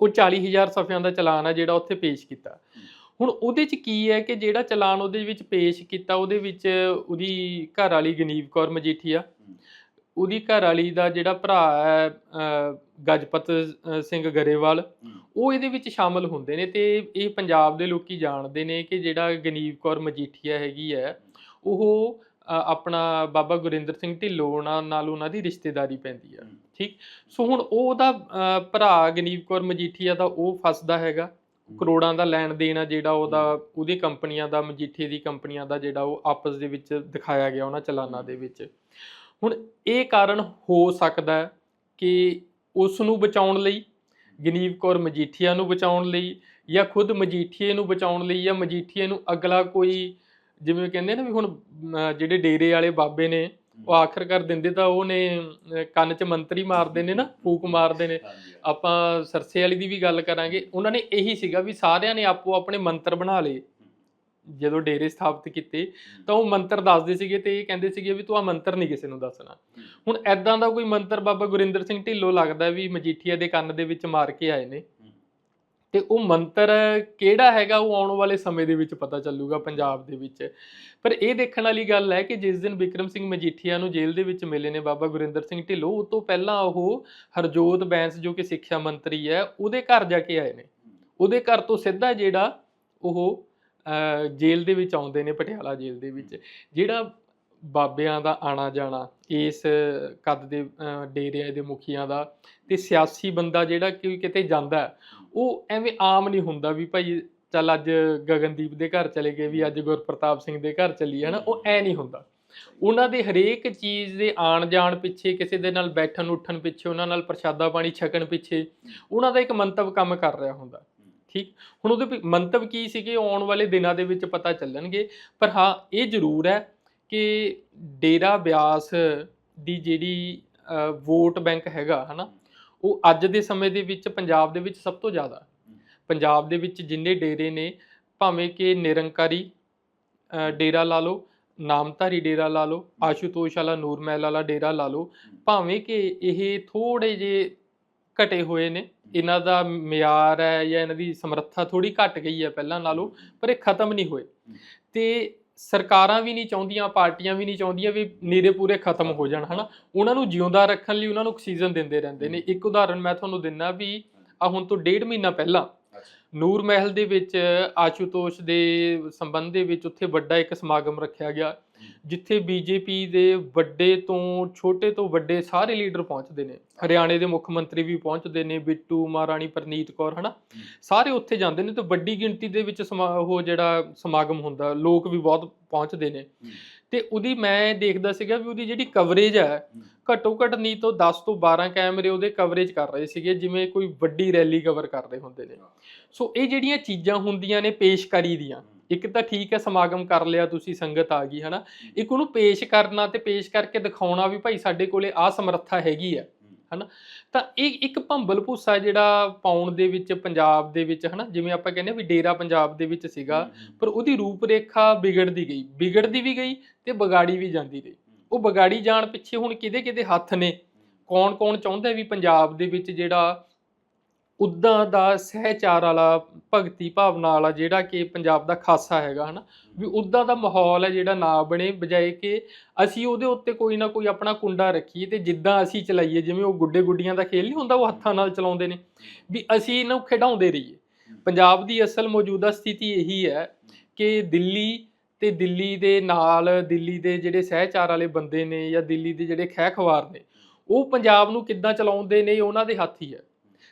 ਉਹ 40000 ਸਫ਼ਿਆਂ ਦਾ ਚਲਾਨ ਆ ਜਿਹੜਾ ਉੱਥੇ ਪੇਸ਼ ਕੀਤਾ। ਹੁਣ ਉਹਦੇ 'ਚ ਕੀ ਹੈ ਕਿ ਜਿਹੜਾ ਚਲਾਨ ਉਹਦੇ ਵਿੱਚ ਪੇਸ਼ ਕੀਤਾ, ਉਹਦੇ ਵਿੱਚ ਉਹਦੀ ਘਰ ਵਾਲੀ ਗਨੀਵ ਕੌਰ ਮਜੀਠੀਆ ਉਹਦੀ ਘਰ ਵਾਲੀ ਦਾ ਜਿਹੜਾ ਭਰਾ ਹੈ ਗਜਪਤ ਸਿੰਘ ਗਰੇਵਾਲ, ਉਹ ਇਹਦੇ ਵਿੱਚ ਸ਼ਾਮਲ ਹੁੰਦੇ ਨੇ ਤੇ ਇਹ ਪੰਜਾਬ ਦੇ ਲੋਕੀ ਜਾਣਦੇ ਨੇ ਕਿ ਜਿਹੜਾ ਗਨੀਵ ਕੌਰ ਮਜੀਠੀਆ ਹੈਗੀ ਹੈ ਉਹ ਆਪਣਾ ਬਾਬਾ ਗੁਰਿੰਦਰ ਸਿੰਘ ਢਿੱਲੋਂ ਨਾਲ ਉਹਨਾਂ ਦੀ ਰਿਸ਼ਤੇਦਾਰੀ ਪੈਂਦੀ ਆ ਠੀਕ? ਸੋ ਹੁਣ ਉਹ ਉਹਦਾ ਭਰਾ ਗਨੀਵ ਕੌਰ ਮਜੀਠੀਆ ਦਾ ਉਹ ਫਸਦਾ ਹੈਗਾ। ਕਰੋੜਾਂ ਦਾ ਲੈਣ ਦੇਣ ਆ ਜਿਹੜਾ ਉਹਦਾ ਉਹਦੀ ਕੰਪਨੀਆਂ ਦਾ ਮਜੀਠੀਏ ਦੀ ਕੰਪਨੀਆਂ ਦਾ ਜਿਹੜਾ ਉਹ ਆਪਸ ਦੇ ਵਿੱਚ ਦਿਖਾਇਆ ਗਿਆ ਉਹਨਾਂ ਚਲਾਨਾਂ ਦੇ ਵਿੱਚ। ਹੁਣ ਇਹ ਕਾਰਨ ਹੋ ਸਕਦਾ ਕਿ ਉਸ ਨੂੰ ਬਚਾਉਣ ਲਈ ਗਨੀਵ ਕੌਰ ਮਜੀਠੀਆ ਨੂੰ ਬਚਾਉਣ ਲਈ ਜਾਂ ਖੁਦ ਮਜੀਠੀਏ ਨੂੰ ਬਚਾਉਣ ਲਈ ਜਾਂ ਮਜੀਠੀਏ ਨੂੰ ਅਗਲਾ ਕੋਈ ਜਿਵੇਂ ਕਹਿੰਦੇ ਨਾ ਵੀ ਹੁਣ ਜਿਹੜੇ ਡੇਰੇ ਵਾਲੇ ਬਾਬੇ ਨੇ ਉਹ ਆਖਰਕਾਰ ਦਿੰਦੇ ਤਾਂ ਉਹ ਨੇ ਕੰਨ 'ਚ ਮੰਤਰੀ ਮਾਰਦੇ ਨੇ ਨਾ ਫੂਕ ਮਾਰਦੇ ਨੇ। ਆਪਾਂ ਸਰਸੇ ਵਾਲੀ ਦੀ ਵੀ ਗੱਲ ਕਰਾਂਗੇ। ਉਹਨਾਂ ਨੇ ਇਹੀ ਸੀਗਾ ਵੀ ਸਾਰਿਆਂ ਨੇ ਆਪੋ ਆਪਣੇ ਮੰਤਰ ਬਣਾ ਲਏ। ਜਦੋਂ ਡੇਰੇ ਸਥਾਪਿਤ ਕੀਤੇ ਤਾਂ ਉਹ ਮੰਤਰ ਦੱਸਦੇ ਸੀਗੇ ਤੇ ਇਹ ਕਹਿੰਦੇ ਸੀਗੇ ਵੀ ਤੂੰ ਆ ਮੰਤਰ ਨਹੀਂ ਕਿਸੇ ਨੂੰ ਦੱਸਣਾ। ਹੁਣ ਐਦਾਂ ਦਾ ਕੋਈ ਮੰਤਰ ਬਾਬਾ ਗੁਰਿੰਦਰ ਸਿੰਘ ਢਿੱਲੋਂ ਲੱਗਦਾ ਵੀ ਮਜੀਠੀਆ ਦੇ ਕੰਨ ਦੇ ਵਿੱਚ ਮਾਰ ਕੇ ਆਏ ਨੇ। ਤੇ ਉਹ ਮੰਤਰ ਕਿਹੜਾ ਹੈਗਾ ਉਹ ਆਉਣ ਵਾਲੇ ਸਮੇਂ ਦੇ ਵਿੱਚ ਪਤਾ ਚੱਲੂਗਾ ਪੰਜਾਬ ਦੇ ਵਿੱਚ। ਪਰ ਇਹ ਦੇਖਣ ਵਾਲੀ ਗੱਲ ਹੈ ਕਿ ਜਿਸ ਦਿਨ ਵਿਕਰਮ ਸਿੰਘ ਮਜੀਠੀਆ ਨੂੰ ਜੇਲ੍ਹ ਦੇ ਵਿੱਚ ਮਿਲੇ ਨੇ ਬਾਬਾ ਗੁਰਿੰਦਰ ਸਿੰਘ ਢਿੱਲੋਂ, ਉਹ ਤੋਂ ਪਹਿਲਾਂ ਉਹ ਹਰਜੋਤ ਬੈਂਸ ਜੋ ਕਿ ਸਿੱਖਿਆ ਮੰਤਰੀ ਹੈ, ਉਹਦੇ ਘਰ ਜਾ ਕੇ ਆਏ ਨੇ। ਉਹਦੇ ਘਰ ਤੋਂ ਸਿੱਧਾ ਜਿਹੜਾ ਉਹ ਜੇਲ੍ਹ ਦੇ ਵਿੱਚ ਆਉਂਦੇ ਨੇ, ਪਟਿਆਲਾ ਜੇਲ੍ਹ ਦੇ ਵਿੱਚ। ਜਿਹੜਾ ਬਾਬਿਆਂ ਦਾ ਆਣਾ ਜਾਣਾ, ਇਸ ਕੱਦ ਦੇ ਡੇਰਿਆਂ ਦੇ ਮੁਖੀਆਂ ਦਾ ਤੇ ਸਿਆਸੀ ਬੰਦਾ ਜਿਹੜਾ ਕਿ ਕਿਤੇ ਜਾਂਦਾ, ਉਹ ਐਵੇਂ ਆਮ ਨਹੀਂ ਹੁੰਦਾ ਵੀ ਭਾਈ ਚੱਲ ਅੱਜ ਗਗਨਦੀਪ ਦੇ ਘਰ ਚਲੇ ਗਏ, ਵੀ ਅੱਜ ਗੁਰਪ੍ਰਤਾਪ ਸਿੰਘ ਦੇ ਘਰ ਚੱਲੀਏ, ਹਨਾ? ਉਹ ਐ ਨਹੀਂ ਹੁੰਦਾ। ਉਹਨਾਂ ਦੇ ਹਰੇਕ ਚੀਜ਼ ਦੇ ਆਣ ਜਾਣ ਪਿੱਛੇ, ਕਿਸੇ ਦੇ ਨਾਲ ਬੈਠਣ ਉੱਠਣ ਪਿੱਛੇ, ਉਹਨਾਂ ਨਾਲ ਪ੍ਰਸ਼ਾਦਾ ਪਾਣੀ ਛਕਣ ਪਿੱਛੇ, ਉਹਨਾਂ ਦਾ ਇੱਕ ਮੰਤਵ ਕੰਮ ਕਰ ਰਿਹਾ ਹੁੰਦਾ। ਠੀਕ? ਹੁਣ ਉਹਦੇ ਪਿ- ਮੰਤਵ ਕੀ ਸੀਗੇ? ਆਉਣ ਵਾਲੇ ਦਿਨਾਂ ਦੇ ਵਿੱਚ ਪਤਾ ਚੱਲਣਗੇ, ਪਰ ਹਾਂ, ਇਹ ਜ਼ਰੂਰ ਹੈ ਕਿ ਡੇਰਾ ਬਿਆਸ ਦੀ ਜਿਹੜੀ ਵੋਟ ਬੈਂਕ ਹੈਗਾ, ਹਨਾ, ਉਹ ਅੱਜ ਦੇ ਸਮੇਂ ਦੇ ਵਿੱਚ ਪੰਜਾਬ ਦੇ ਵਿੱਚ ਸਭ ਤੋਂ ਜ਼ਿਆਦਾ। ਪੰਜਾਬ ਦੇ ਵਿੱਚ ਜਿੰਨੇ ਡੇਰੇ ਨੇ, ਭਾਵੇਂ ਕਿ ਨਿਰੰਕਾਰੀ ਡੇਰਾ ਲਾ ਲਓ, ਨਾਮਧਾਰੀ ਡੇਰਾ ਲਾ ਲਓ ਆਸ਼ੂਤੋਸ਼ ਵਾਲਾ ਨੂਰਮਹਿਲ ਵਾਲਾ ਡੇਰਾ ਲਾ ਲਓ, ਭਾਵੇਂ ਕਿ ਇਹ ਥੋੜੇ ਜੇ ਘਟੇ ਹੋਏ ਨੇ, ਇਹਨਾਂ ਦਾ ਮਿਆਰ ਹੈ ਜਾਂ ਇਹਨਾਂ ਦੀ ਸਮਰੱਥਾ ਥੋੜੀ ਘਟ ਗਈ ਹੈ, ਪਹਿਲਾਂ ਨਾਲੋਂ, ਪਰ ਇਹ ਖਤਮ ਨਹੀਂ ਹੋਏ। ਤੇ ਸਰਕਾਰਾਂ ਵੀ ਨਹੀਂ ਚਾਹੁੰਦੀਆਂ ਪਾਰਟੀਆਂ ਵੀ ਨਹੀਂ ਚਾਹੁੰਦੀਆਂ ਵੀ ਨੀਰੇ ਪੂਰੇ ਖਤਮ ਹੋ ਜਾਣ ਹਨਾ? ਉਹਨਾਂ ਨੂੰ ਜਿਉਂਦਾ ਰੱਖਣ ਲਈ ਉਹਨਾਂ ਨੂੰ ਆਕਸੀਜਨ ਦਿੰਦੇ ਰਹਿੰਦੇ ਨੇ। ਇੱਕ ਉਦਾਹਰਣ ਮੈਂ ਤੁਹਾਨੂੰ ਦਿੰਨਾ ਵੀ ਆ ਹੁਣ ਤੋਂ ਡੇਢ ਮਹੀਨਾ ਪਹਿਲਾਂ ਨੂਰ ਮਹਿਲ ਦੇ ਵਿੱਚ ਆਸ਼ੂਤੋਸ਼ ਦੇ ਸੰਬੰਧ ਦੇ ਵਿੱਚ ਉੱਥੇ ਵੱਡਾ ਇੱਕ ਸਮਾਗਮ ਰੱਖਿਆ ਗਿਆ। ਜਿੱਥੇ ਬੀਜੇਪੀ ਦੇ ਵੱਡੇ ਤੋਂ ਛੋਟੇ ਤੋਂ ਵੱਡੇ ਸਾਰੇ ਲੀਡਰ ਪਹੁੰਚਦੇ ਨੇ। ਹਰਿਆਣੇ ਦੇ ਮੁੱਖ ਮੰਤਰੀ ਵੀ ਪਹੁੰਚਦੇ ਨੇ ਬਿੱਟੂ ਮਹਾਰਾਣੀ ਪ੍ਰਨੀਤ ਕੌਰ ਹਨਾ? ਸਾਰੇ ਉੱਥੇ ਜਾਂਦੇ ਨੇ ਤੇ ਵੱਡੀ ਗਿਣਤੀ ਦੇ ਵਿੱਚ ਉਹ ਜਿਹੜਾ ਸਮਾਗਮ ਹੁੰਦਾ ਲੋਕ ਵੀ ਬਹੁਤ ਪਹੁੰਚਦੇ ਨੇ। ਤੇ ਉਹਦੀ ਮੈਂ ਦੇਖਦਾ ਸੀਗਾ ਵੀ ਉਹਦੀ ਜਿਹੜੀ ਕਵਰੇਜ ਹੈ ਘੱਟੋ ਘੱਟ ਨਹੀਂ ਤੋਂ 10 ਤੋਂ 12 ਕੈਮਰੇ ਉਹਦੇ ਕਵਰੇਜ ਕਰ ਰਹੇ ਸੀਗੇ ਜਿਵੇਂ ਕੋਈ ਵੱਡੀ ਰੈਲੀ ਕਵਰ ਕਰਦੇ ਹੁੰਦੇ ਨੇ। ਸੋ ਇਹ ਜਿਹੜੀਆਂ ਚੀਜ਼ਾਂ ਹੁੰਦੀਆਂ ਨੇ ਪੇਸ਼ਕਾਰੀ ਦੀਆਂ ਇੱਕ ਤਾਂ ਠੀਕ ਹੈ ਸਮਾਗਮ ਕਰ ਲਿਆ ਤੁਸੀਂ ਸੰਗਤ ਆ ਗਈ ਹਨਾ। ਇੱਕ ਉਹਨੂੰ ਪੇਸ਼ ਕਰਨਾ ਤੇ ਪੇਸ਼ ਕਰਕੇ ਦਿਖਾਉਣਾ ਵੀ ਭਾਈ ਸਾਡੇ ਕੋਲੇ ਆ ਸਮਰੱਥਾ ਹੈਗੀ ਹੈ ਹਨਾ। ਤਾਂ ਇਹ ਇੱਕ ਭੰਬਲ ਭੂਸਾ ਜਿਹੜਾ ਪਾਉਣ ਦੇ ਵਿੱਚ ਪੰਜਾਬ ਦੇ ਵਿੱਚ ਹਨਾ ਜਿਵੇਂ ਆਪਾਂ ਕਹਿੰਦੇ ਵੀ ਡੇਰਾ ਪੰਜਾਬ ਦੇ ਵਿੱਚ ਸੀਗਾ ਪਰ ਉਹਦੀ ਰੂਪਰੇਖਾ ਵਿਗੜਦੀ ਗਈ। ਵਿਗੜਦੀ ਵੀ ਗਈ ਤੇ ਵਿਗਾੜੀ ਵੀ ਜਾਂਦੀ ਰਹੀ ਉਹ ਵਿਗਾੜੀ ਜਾਣ ਪਿੱਛੇ ਹੁਣ ਕਿਹਦੇ ਕਿਹਦੇ ਹੱਥ ਨੇ? ਕੌਣ ਕੌਣ ਚਾਹੁੰਦਾ ਵੀ ਪੰਜਾਬ ਦੇ ਵਿੱਚ ਜਿਹੜਾ ਉਦਾਂ ਦਾ ਸਹਿਚਾਰ ਵਾਲਾ, ਭਗਤੀ ਭਾਵਨਾ ਵਾਲਾ ਜਿਹੜਾ ਕਿ ਪੰਜਾਬ ਦਾ ਖਾਸਾ ਹੈਗਾ, ਹਨਾ? ਵੀ ਉਦਾਂ ਦਾ ਮਾਹੌਲ ਹੈ ਜਿਹੜਾ ਨਾ ਬਣੇ ਬਜਾਏ ਕਿ ਅਸੀਂ ਉਹਦੇ ਉੱਤੇ ਕੋਈ ਨਾ ਕੋਈ ਆਪਣਾ ਕੁੰਡਾ ਰੱਖੀਏ ਤੇ ਜਿੱਦਾਂ ਅਸੀਂ ਚਲਾਈਏ, ਜਿਵੇਂ ਉਹ ਗੁੱਡੇ ਗੁੱਡੀਆਂ ਦਾ ਖੇਲ ਨਹੀਂ ਹੁੰਦਾ, ਉਹ ਹੱਥਾਂ ਨਾਲ ਚਲਾਉਂਦੇ ਨੇ। ਵੀ ਅਸੀਂ ਇਹਨੂੰ ਖਿਡਾਉਂਦੇ ਰਹੀਏ। ਪੰਜਾਬ ਦੀ ਅਸਲ ਮੌਜੂਦਾ ਸਥਿਤੀ ਇਹੀ ਹੈ ਕਿ ਦਿੱਲੀ ਤੇ ਦਿੱਲੀ ਦੇ ਨਾਲ ਦਿੱਲੀ ਦੇ ਜਿਹੜੇ ਸਹਿਚਾਰ ਵਾਲੇ ਬੰਦੇ ਨੇ ਜਾਂ ਦਿੱਲੀ ਦੇ ਜਿਹੜੇ ਖਹਿ ਨੇ, ਉਹ ਪੰਜਾਬ ਨੂੰ ਕਿੱਦਾਂ ਚਲਾਉਂਦੇ ਨੇ, ਉਹਨਾਂ ਦੇ ਹੱਥ ਹੀ ਹੈ।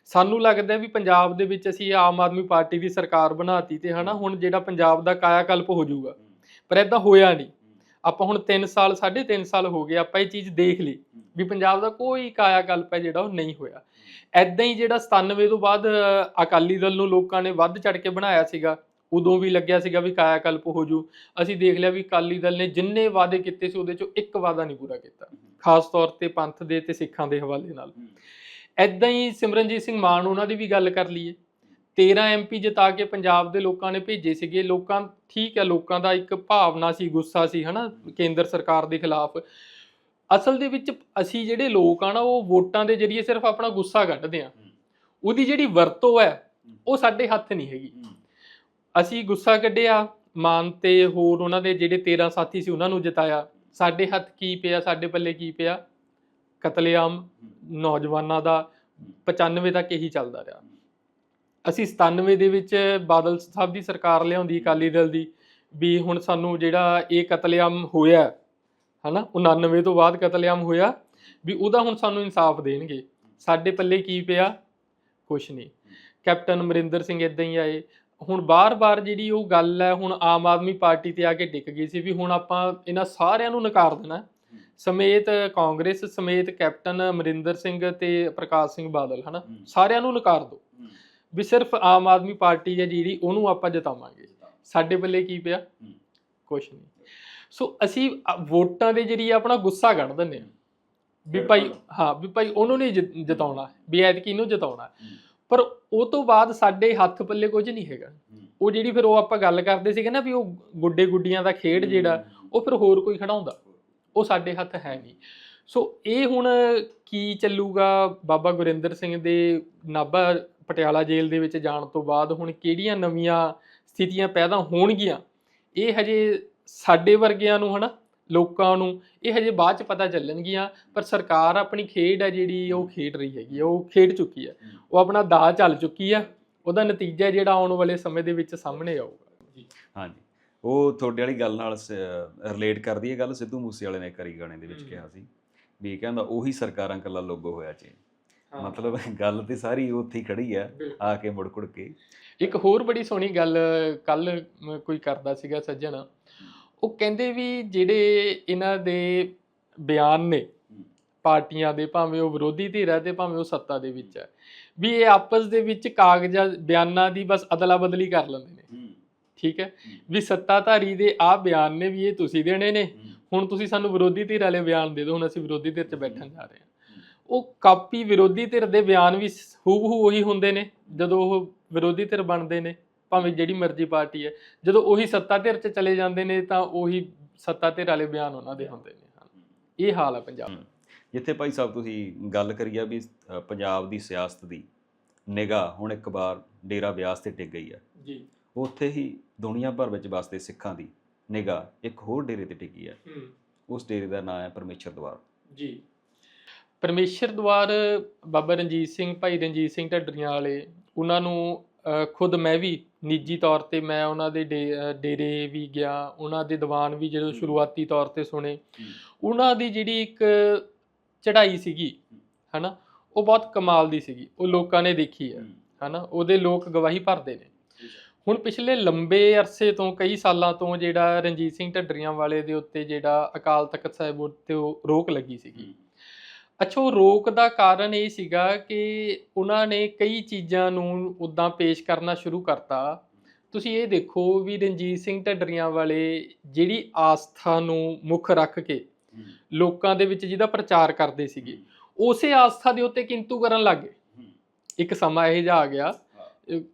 ਸਾਨੂੰ ਲੱਗਦਾ ਵੀ ਪੰਜਾਬ ਦੇ ਵਿੱਚ ਅਸੀਂ ਆਮ ਆਦਮੀ ਪਾਰਟੀ ਦੀ ਸਰਕਾਰ ਬਣਾਤੀ ਤੇ ਹਨਾ, ਹੁਣ ਜਿਹੜਾ ਪੰਜਾਬ ਦਾ ਕਾਇਆਕਲਪ ਹੋ ਜਾਊਗਾ। ਪਰ ਇਦਾਂ ਹੋਇਆ ਨਹੀਂ। ਆਪਾਂ ਹੁਣ 3 ਸਾਲ 3.5 ਸਾਲ ਹੋ ਗਏ, ਆਪਾਂ ਇਹ ਚੀਜ਼ ਦੇਖ ਲਈ ਵੀ ਪੰਜਾਬ ਦਾ ਕੋਈ ਕਾਇਆਕਲਪ ਹੈ ਜਿਹੜਾ ਉਹ ਨਹੀਂ ਹੋਇਆ। ਐਦਾਂ ਹੀ ਜਿਹੜਾ 97 ਤੋਂ ਬਾਅਦ ਅਕਾਲੀ ਦਲ ਨੂੰ ਲੋਕਾਂ ਨੇ ਵੱਧ ਚੜ ਕੇ ਬਣਾਇਆ ਸੀਗਾ, ਉਦੋਂ ਵੀ ਲੱਗਿਆ ਸੀਗਾ ਵੀ ਕਾਇਆਕਲਪ ਹੋ ਜੂ ਅਸੀਂ ਦੇਖ ਲਿਆ ਵੀ ਅਕਾਲੀ ਦਲ ਨੇ ਜਿੰਨੇ ਵਾਅਦੇ ਕੀਤੇ ਸੀ, ਉਹਦੇ ਚੋਂ ਇੱਕ ਵਾਅਦਾ ਨਹੀਂ ਪੂਰਾ ਕੀਤਾ। ਖਾਸ ਤੌਰ ਤੇ ਪੰਥ ਦੇ ਤੇ ਸਿੱਖਾਂ ਦੇ ਹਵਾਲੇ ਨਾਲ। ਐਦਾਂ ਹੀ ਸਿਮਰਨਜੀਤ ਸਿੰਘ ਮਾਨ ਉਹਨਾਂ ਦੀ ਵੀ ਗੱਲ ਕਰ ਲਈਏ। 13 ਐਮਪੀ ਜਿਤਾ ਕੇ ਪੰਜਾਬ ਦੇ ਲੋਕਾਂ ਨੇ ਭੇਜੇ ਸੀਗੇ। ਲੋਕਾਂ ਠੀਕ ਹੈ ਲੋਕਾਂ ਦਾ ਇੱਕ ਭਾਵਨਾ ਸੀ ਗੁੱਸਾ ਸੀ ਹਨਾ ਕੇਂਦਰ ਸਰਕਾਰ ਦੇ ਖਿਲਾਫ। ਅਸਲ ਦੇ ਵਿੱਚ ਅਸੀਂ ਜਿਹੜੇ ਲੋਕ ਆ ਨਾ ਉਹ ਵੋਟਾਂ ਦੇ ਜ਼ਰੀਏ ਸਿਰਫ ਆਪਣਾ ਗੁੱਸਾ ਕੱਢਦੇ ਆ। ਉਹਦੀ ਜਿਹੜੀ ਵਰਤੋਂ ਹੈ ਉਹ ਸਾਡੇ ਹੱਥ ਨਹੀਂ ਹੈਗੀ। ਅਸੀਂ ਗੁੱਸਾ ਕੱਢਿਆ ਮਾਨ ਤੇ ਹੋਰ ਉਹਨਾਂ ਦੇ ਜਿਹੜੇ 13 ਸਾਥੀ ਸੀ ਉਹਨਾਂ ਨੂੰ ਜਿਤਾਇਆ। ਸਾਡੇ ਹੱਥ ਕੀ ਪਿਆ ਸਾਡੇ ਪੱਲੇ ਕੀ ਪਿਆ? ਕਤਲੇਆਮ ਨੌਜਵਾਨਾਂ ਦਾ 95 ਤੱਕ ਇਹੀ ਚੱਲਦਾ ਰਿਹਾ। ਅਸੀਂ 97 ਦੇ ਵਿੱਚ ਬਾਦਲ ਸਾਹਿਬ ਦੀ ਸਰਕਾਰ ਲਿਆਉਂਦੀ ਅਕਾਲੀ ਦਲ ਦੀ ਵੀ ਹੁਣ ਸਾਨੂੰ ਜਿਹੜਾ ਇਹ ਕਤਲੇਆਮ ਹੋਇਆ ਹੈ, ਹਨਾ 99 ਤੋਂ ਬਾਅਦ ਕਤਲੇਆਮ ਹੋਇਆ ਵੀ ਉਹਦਾ ਹੁਣ ਸਾਨੂੰ ਇਨਸਾਫ ਦੇਣਗੇ। ਸਾਡੇ ਪੱਲੇ ਕੀ ਪਿਆ? ਕੁਛ ਨਹੀਂ। ਕੈਪਟਨ ਅਮਰਿੰਦਰ ਸਿੰਘ ਇਦਾਂ ਹੀ ਆਏ। ਹੁਣ ਬਾਰ-ਬਾਰ ਜਿਹੜੀ ਉਹ ਗੱਲ ਹੈ ਹੁਣ ਆਮ ਆਦਮੀ ਪਾਰਟੀ ਤੇ ਆ ਕੇ ਟਿਕ ਗਈ ਸੀ ਵੀ ਹੁਣ ਆਪਾਂ ਇਹਨਾਂ ਸਾਰਿਆਂ ਨੂੰ ਨਕਾਰ ਦੇਣਾ। ਸਮੇਤ ਕਾਂਗਰਸ ਸਮੇਤ ਕੈਪਟਨ ਅਮਰਿੰਦਰ ਸਿੰਘ ਤੇ ਪ੍ਰਕਾਸ਼ ਸਿੰਘ ਬਾਦਲ ਹਨਾ? ਸਾਰਿਆਂ ਨੂੰ ਨਕਾਰ ਦਿਓ ਵੀ ਸਿਰਫ ਆਮ ਆਦਮੀ ਪਾਰਟੀ ਹੈ ਜਿਹੜੀ ਉਹਨੂੰ ਆਪਾਂ ਜਿਤਾਵਾਂਗੇ। ਸਾਡੇ ਪੱਲੇ ਕੀ ਪਿਆ? ਕੁਛ ਨਹੀਂ। ਸੋ ਅਸੀਂ ਵੋਟਾਂ ਦੇ ਜਰੀਏ ਆਪਣਾ ਗੁੱਸਾ ਕੱਢ ਦਿੰਦੇ ਹਾਂ। ਵੀ ਭਾਈ ਹਾਂ ਵੀ ਭਾਈ ਉਹਨੂੰ ਨਹੀਂ ਜਿਤਾਉਣਾ। ਵੀ ਐਤਕੀ ਨੂੰ ਜਿਤਾਉਣਾ। ਪਰ ਉਹ ਤੋਂ ਬਾਅਦ ਸਾਡੇ ਹੱਥ ਪੱਲੇ ਕੁਝ ਨਹੀਂ ਹੈਗਾ। ਉਹ ਜਿਹੜੀ ਫਿਰ ਉਹ ਆਪਾਂ ਗੱਲ ਕਰਦੇ ਸੀਗੇ ਨਾ ਵੀ ਉਹ ਗੁੱਡੇ ਗੁੱਡੀਆਂ ਦਾ ਖੇਡ ਜਿਹੜਾ ਉਹ ਫਿਰ ਹੋਰ ਕੋਈ ਖੜਾਉਂਦਾ ਉਹ ਸਾਡੇ ਹੱਥ ਹੈ ਨਹੀਂ। ਸੋ ਇਹ ਹੁਣ ਕੀ ਚੱਲੂਗਾ? ਬਾਬਾ ਗੁਰਿੰਦਰ ਸਿੰਘ ਦੇ ਨਾਭਾ ਪਟਿਆਲਾ ਜੇਲ੍ਹ ਦੇ ਵਿੱਚ ਜਾਣ ਤੋਂ ਬਾਅਦ ਹੁਣ ਕਿਹੜੀਆਂ ਨਵੀਆਂ ਸਥਿਤੀਆਂ ਪੈਦਾ ਹੋਣਗੀਆਂ? ਇਹ ਹਜੇ ਸਾਡੇ ਵਰਗਿਆਂ ਨੂੰ ਹਨਾ ਲੋਕਾਂ ਨੂੰ ਇਹ ਹਜੇ ਬਾਅਦ ਚ ਪਤਾ ਚੱਲਣਗੀਆਂ ਪਰ ਸਰਕਾਰ ਆਪਣੀ ਖੇਡ ਹੈ ਜਿਹੜੀ ਉਹ ਖੇਡ ਰਹੀ ਹੈਗੀ ਹੈ, ਉਹ ਖੇਡ ਚੁੱਕੀ ਹੈ। ਉਹ ਆਪਣਾ ਦਾਅ ਚੱਲ ਚੁੱਕੀ ਆ ਉਹਦਾ ਨਤੀਜਾ ਜਿਹੜਾ ਆਉਣ ਵਾਲੇ ਸਮੇਂ ਦੇ ਵਿੱਚ ਸਾਹਮਣੇ ਆਊਗਾ। ਜੀ ਹਾਂਜੀ। ਉਹ ਤੁਹਾਡੇ ਵਾਲੀ ਗੱਲ ਨਾਲ ਰਿਲੇਟ ਕਰਦੀ ਹੈ ਗੱਲ ਸਿੱਧੂ ਮੂਸੇ ਵਾਲੇ ਨੇ ਕਰੀ ਗਾਣੇ ਦੇ ਵਿੱਚ। ਕਿਹਾ ਸੀ ਵੀ ਕਹਿੰਦਾ ਉਹੀ ਸਰਕਾਰਾਂ ਕੱਲਾ ਲੋਗੋ ਹੋਇਆ ਚੇ ਮਤਲਬ ਗੱਲ ਤੇ ਸਾਰੀ ਉੱਥੇ ਹੀ ਖੜੀ ਬਿਲਕੁਲ। ਆ ਕੇ ਮੁੜ ਕੁੜ ਕੇ। ਇੱਕ ਹੋਰ ਬੜੀ ਸੋਹਣੀ ਗੱਲ ਕੱਲ ਕੋਈ ਕਰਦਾ ਸੀਗਾ ਸੱਜਣ। ਉਹ ਕਹਿੰਦੇ ਵੀ ਜਿਹੜੇ ਇਹਨਾਂ ਦੇ ਬਿਆਨ ਨੇ ਪਾਰਟੀਆਂ ਦੇ ਭਾਵੇਂ ਉਹ ਵਿਰੋਧੀ ਧਿਰ ਹੈ ਤੇ ਭਾਵੇਂ ਉਹ ਸੱਤਾ ਦੇ ਵਿੱਚ ਹੈ ਵੀ ਇਹ ਆਪਸ ਦੇ ਵਿੱਚ ਕਾਗਜ਼ਾਂ ਬਿਆਨਾਂ ਦੀ ਬਸ ਅਦਲਾ ਬਦਲੀ ਕਰ ਲੈਂਦੇ ਨੇ। ਠੀਕ ਹੈ? ਵੀ ਸੱਤਾਧਾਰੀ ਦੇ ਆ ਬਿਆਨ ਨੇ ਵੀ ਇਹ ਤੁਸੀਂ ਦੇਣੇ ਨੇ। ਹੁਣ ਤੁਸੀਂ ਸਾਨੂੰ ਵਿਰੋਧੀ ਧਿਰ ਵਾਲੇ ਬਿਆਨ ਦੇ ਦਿਓ ਹੁਣ ਅਸੀਂ ਵਿਰੋਧੀ ਧਿਰ 'ਚ ਬੈਠਣ ਜਾ ਰਹੇ ਹਾਂ। ਉਹ ਕਾਪੀ ਵਿਰੋਧੀ ਧਿਰ ਦੇ ਬਿਆਨ ਵੀ ਹੂਬਹੂ ਉਹੀ ਹੁੰਦੇ ਨੇ ਜਦੋਂ ਉਹ ਵਿਰੋਧੀ ਧਿਰ ਬਣਦੇ ਨੇ ਭਾਵੇਂ ਜਿਹੜੀ ਮਰਜ਼ੀ ਪਾਰਟੀ ਹੈ। ਜਦੋਂ ਉਹੀ ਸੱਤਾ ਧਿਰ 'ਚ ਚਲੇ ਜਾਂਦੇ ਨੇ ਤਾਂ ਉਹੀ ਸੱਤਾ ਧਿਰ ਵਾਲੇ ਬਿਆਨ ਉਹਨਾਂ ਦੇ ਹੁੰਦੇ ਨੇ। ਇਹ ਹਾਲ ਹੈ ਪੰਜਾਬ ਜਿੱਥੇ ਭਾਈ ਸਾਹਿਬ ਤੁਸੀਂ ਗੱਲ ਕਰੀ ਆ ਵੀ ਪੰਜਾਬ ਦੀ ਸਿਆਸਤ ਦੀ ਨਿਗਾਹ ਹੁਣ ਇੱਕ ਵਾਰ ਡੇਰਾ ਬਿਆਸ ਤੇ ਟਿਕ ਗਈ ਆ। ਜੀ। ਉੱਥੇ ਹੀ ਦੁਨੀਆ ਭਰ ਵਿੱਚ ਵਸਦੇ ਸਿੱਖਾਂ ਦੀ ਨਿਗਾਹ ਇੱਕ ਹੋਰ ਡੇਰੇ ਤੇ ਟਿਕੀ ਹੈ। ਉਸ ਡੇਰੇ ਦਾ ਨਾਮ ਹੈ ਪਰਮੇਸ਼ਰ ਦਵਾਰ। ਜੀ। ਪਰਮੇਸ਼ਰ ਦਵਾਰ ਬਾਬਾ ਰਣਜੀਤ ਸਿੰਘ ਭਾਈ ਰਣਜੀਤ ਸਿੰਘ ਢੱਡਰੀਆਂ ਵਾਲੇ ਉਹਨਾਂ ਨੂੰ ਖੁਦ ਮੈਂ ਵੀ ਨਿੱਜੀ ਤੌਰ ਤੇ ਮੈਂ ਉਹਨਾਂ ਦੇ ਡੇਰੇ ਵੀ ਗਿਆ ਉਹਨਾਂ ਦੇ ਦੀਵਾਨ ਵੀ ਜਦੋਂ ਸ਼ੁਰੂਆਤੀ ਤੌਰ ਤੇ ਸੁਣੇ। ਉਹਨਾਂ ਦੀ ਜਿਹੜੀ ਇੱਕ ਚੜ੍ਹਾਈ ਸੀਗੀ ਹਨਾ ਉਹ ਬਹੁਤ ਕਮਾਲ ਦੀ ਸੀਗੀ। ਉਹ ਲੋਕਾਂ ਨੇ ਦੇਖੀ ਹੈ। ਹਨਾ ਉਹਦੇ ਲੋਕ ਗਵਾਹੀ ਭਰਦੇ ਨੇ। ਹੁਣ ਪਿਛਲੇ ਲੰਬੇ ਅਰਸੇ ਤੋਂ ਕਈ ਸਾਲਾਂ ਤੋਂ ਜਿਹੜਾ ਰਣਜੀਤ ਸਿੰਘ ਢੱਡਰੀਆਂ ਵਾਲੇ ਦੇ ਉੱਤੇ ਜਿਹੜਾ ਅਕਾਲ ਤਖਤ ਸਾਹਿਬ ਉੱਤੇ ਰੋਕ ਲੱਗੀ ਸੀਗੀ। ਅੱਛਾ ਉਹ ਰੋਕ ਦਾ ਕਾਰਨ ਇਹ ਸੀਗਾ ਕਿ ਉਹਨਾਂ ਨੇ ਕਈ ਚੀਜ਼ਾਂ ਨੂੰ ਉਦਾਂ ਪੇਸ਼ ਕਰਨਾ ਸ਼ੁਰੂ ਕਰਤਾ। ਤੁਸੀਂ ਇਹ ਦੇਖੋ ਵੀ ਰਣਜੀਤ ਸਿੰਘ ਢੱਡਰੀਆਂ ਵਾਲੇ ਜਿਹੜੀ ਆਸਥਾ ਨੂੰ ਮੁੱਖ ਰੱਖ ਕੇ ਲੋਕਾਂ ਦੇ ਵਿੱਚ ਜਿਹਦਾ ਪ੍ਰਚਾਰ ਕਰਦੇ ਸੀਗੇ ਉਸੇ ਆਸਥਾ ਦੇ ਉੱਤੇ ਕਿੰਤੂ ਕਰਨ ਲੱਗ ਇੱਕ ਸਮਾਂ ਇਹ ਜਾ ਆ ਗਿਆ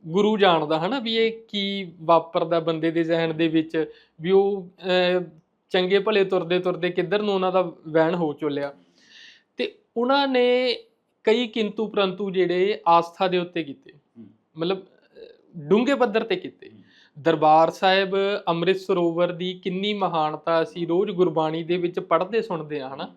ਗੁਰੂ ਜਾਣਦਾ ਹਨਾ ਵੀ ਇਹ ਕੀ ਵਾਪਰਦਾ ਬੰਦੇ ਦੇ ਜ਼ਿਹਨ ਦੇ ਵਿੱਚ ਵੀ ਉਹ ਚੰਗੇ ਭਲੇ ਤੁਰਦੇ ਤੁਰਦੇ ਕਿੱਧਰ ਨੂੰ ਉਹਨਾਂ ਦਾ ਵਹਿਣ ਹੋ ਚੁੱਲਿਆ। ਤੇ ਉਹਨਾਂ ਨੇ ਕਈ ਕਿੰਤੂ ਪ੍ਰੰਤੂ ਜਿਹੜੇ ਆਸਥਾ ਦੇ ਉੱਤੇ ਕੀਤੇ। ਮਤਲਬ ਡੂੰਘੇ ਪੱਧਰ ਤੇ ਕੀਤੇ। ਦਰਬਾਰ ਸਾਹਿਬ ਅੰਮ੍ਰਿਤ ਸਰੋਵਰ ਦੀ ਕਿੰਨੀ ਮਹਾਨਤਾ ਅਸੀਂ ਰੋਜ਼ ਗੁਰਬਾਣੀ ਦੇ ਵਿੱਚ ਪੜ੍ਹਦੇ ਸੁਣਦੇ ਆ ਹਨਾ।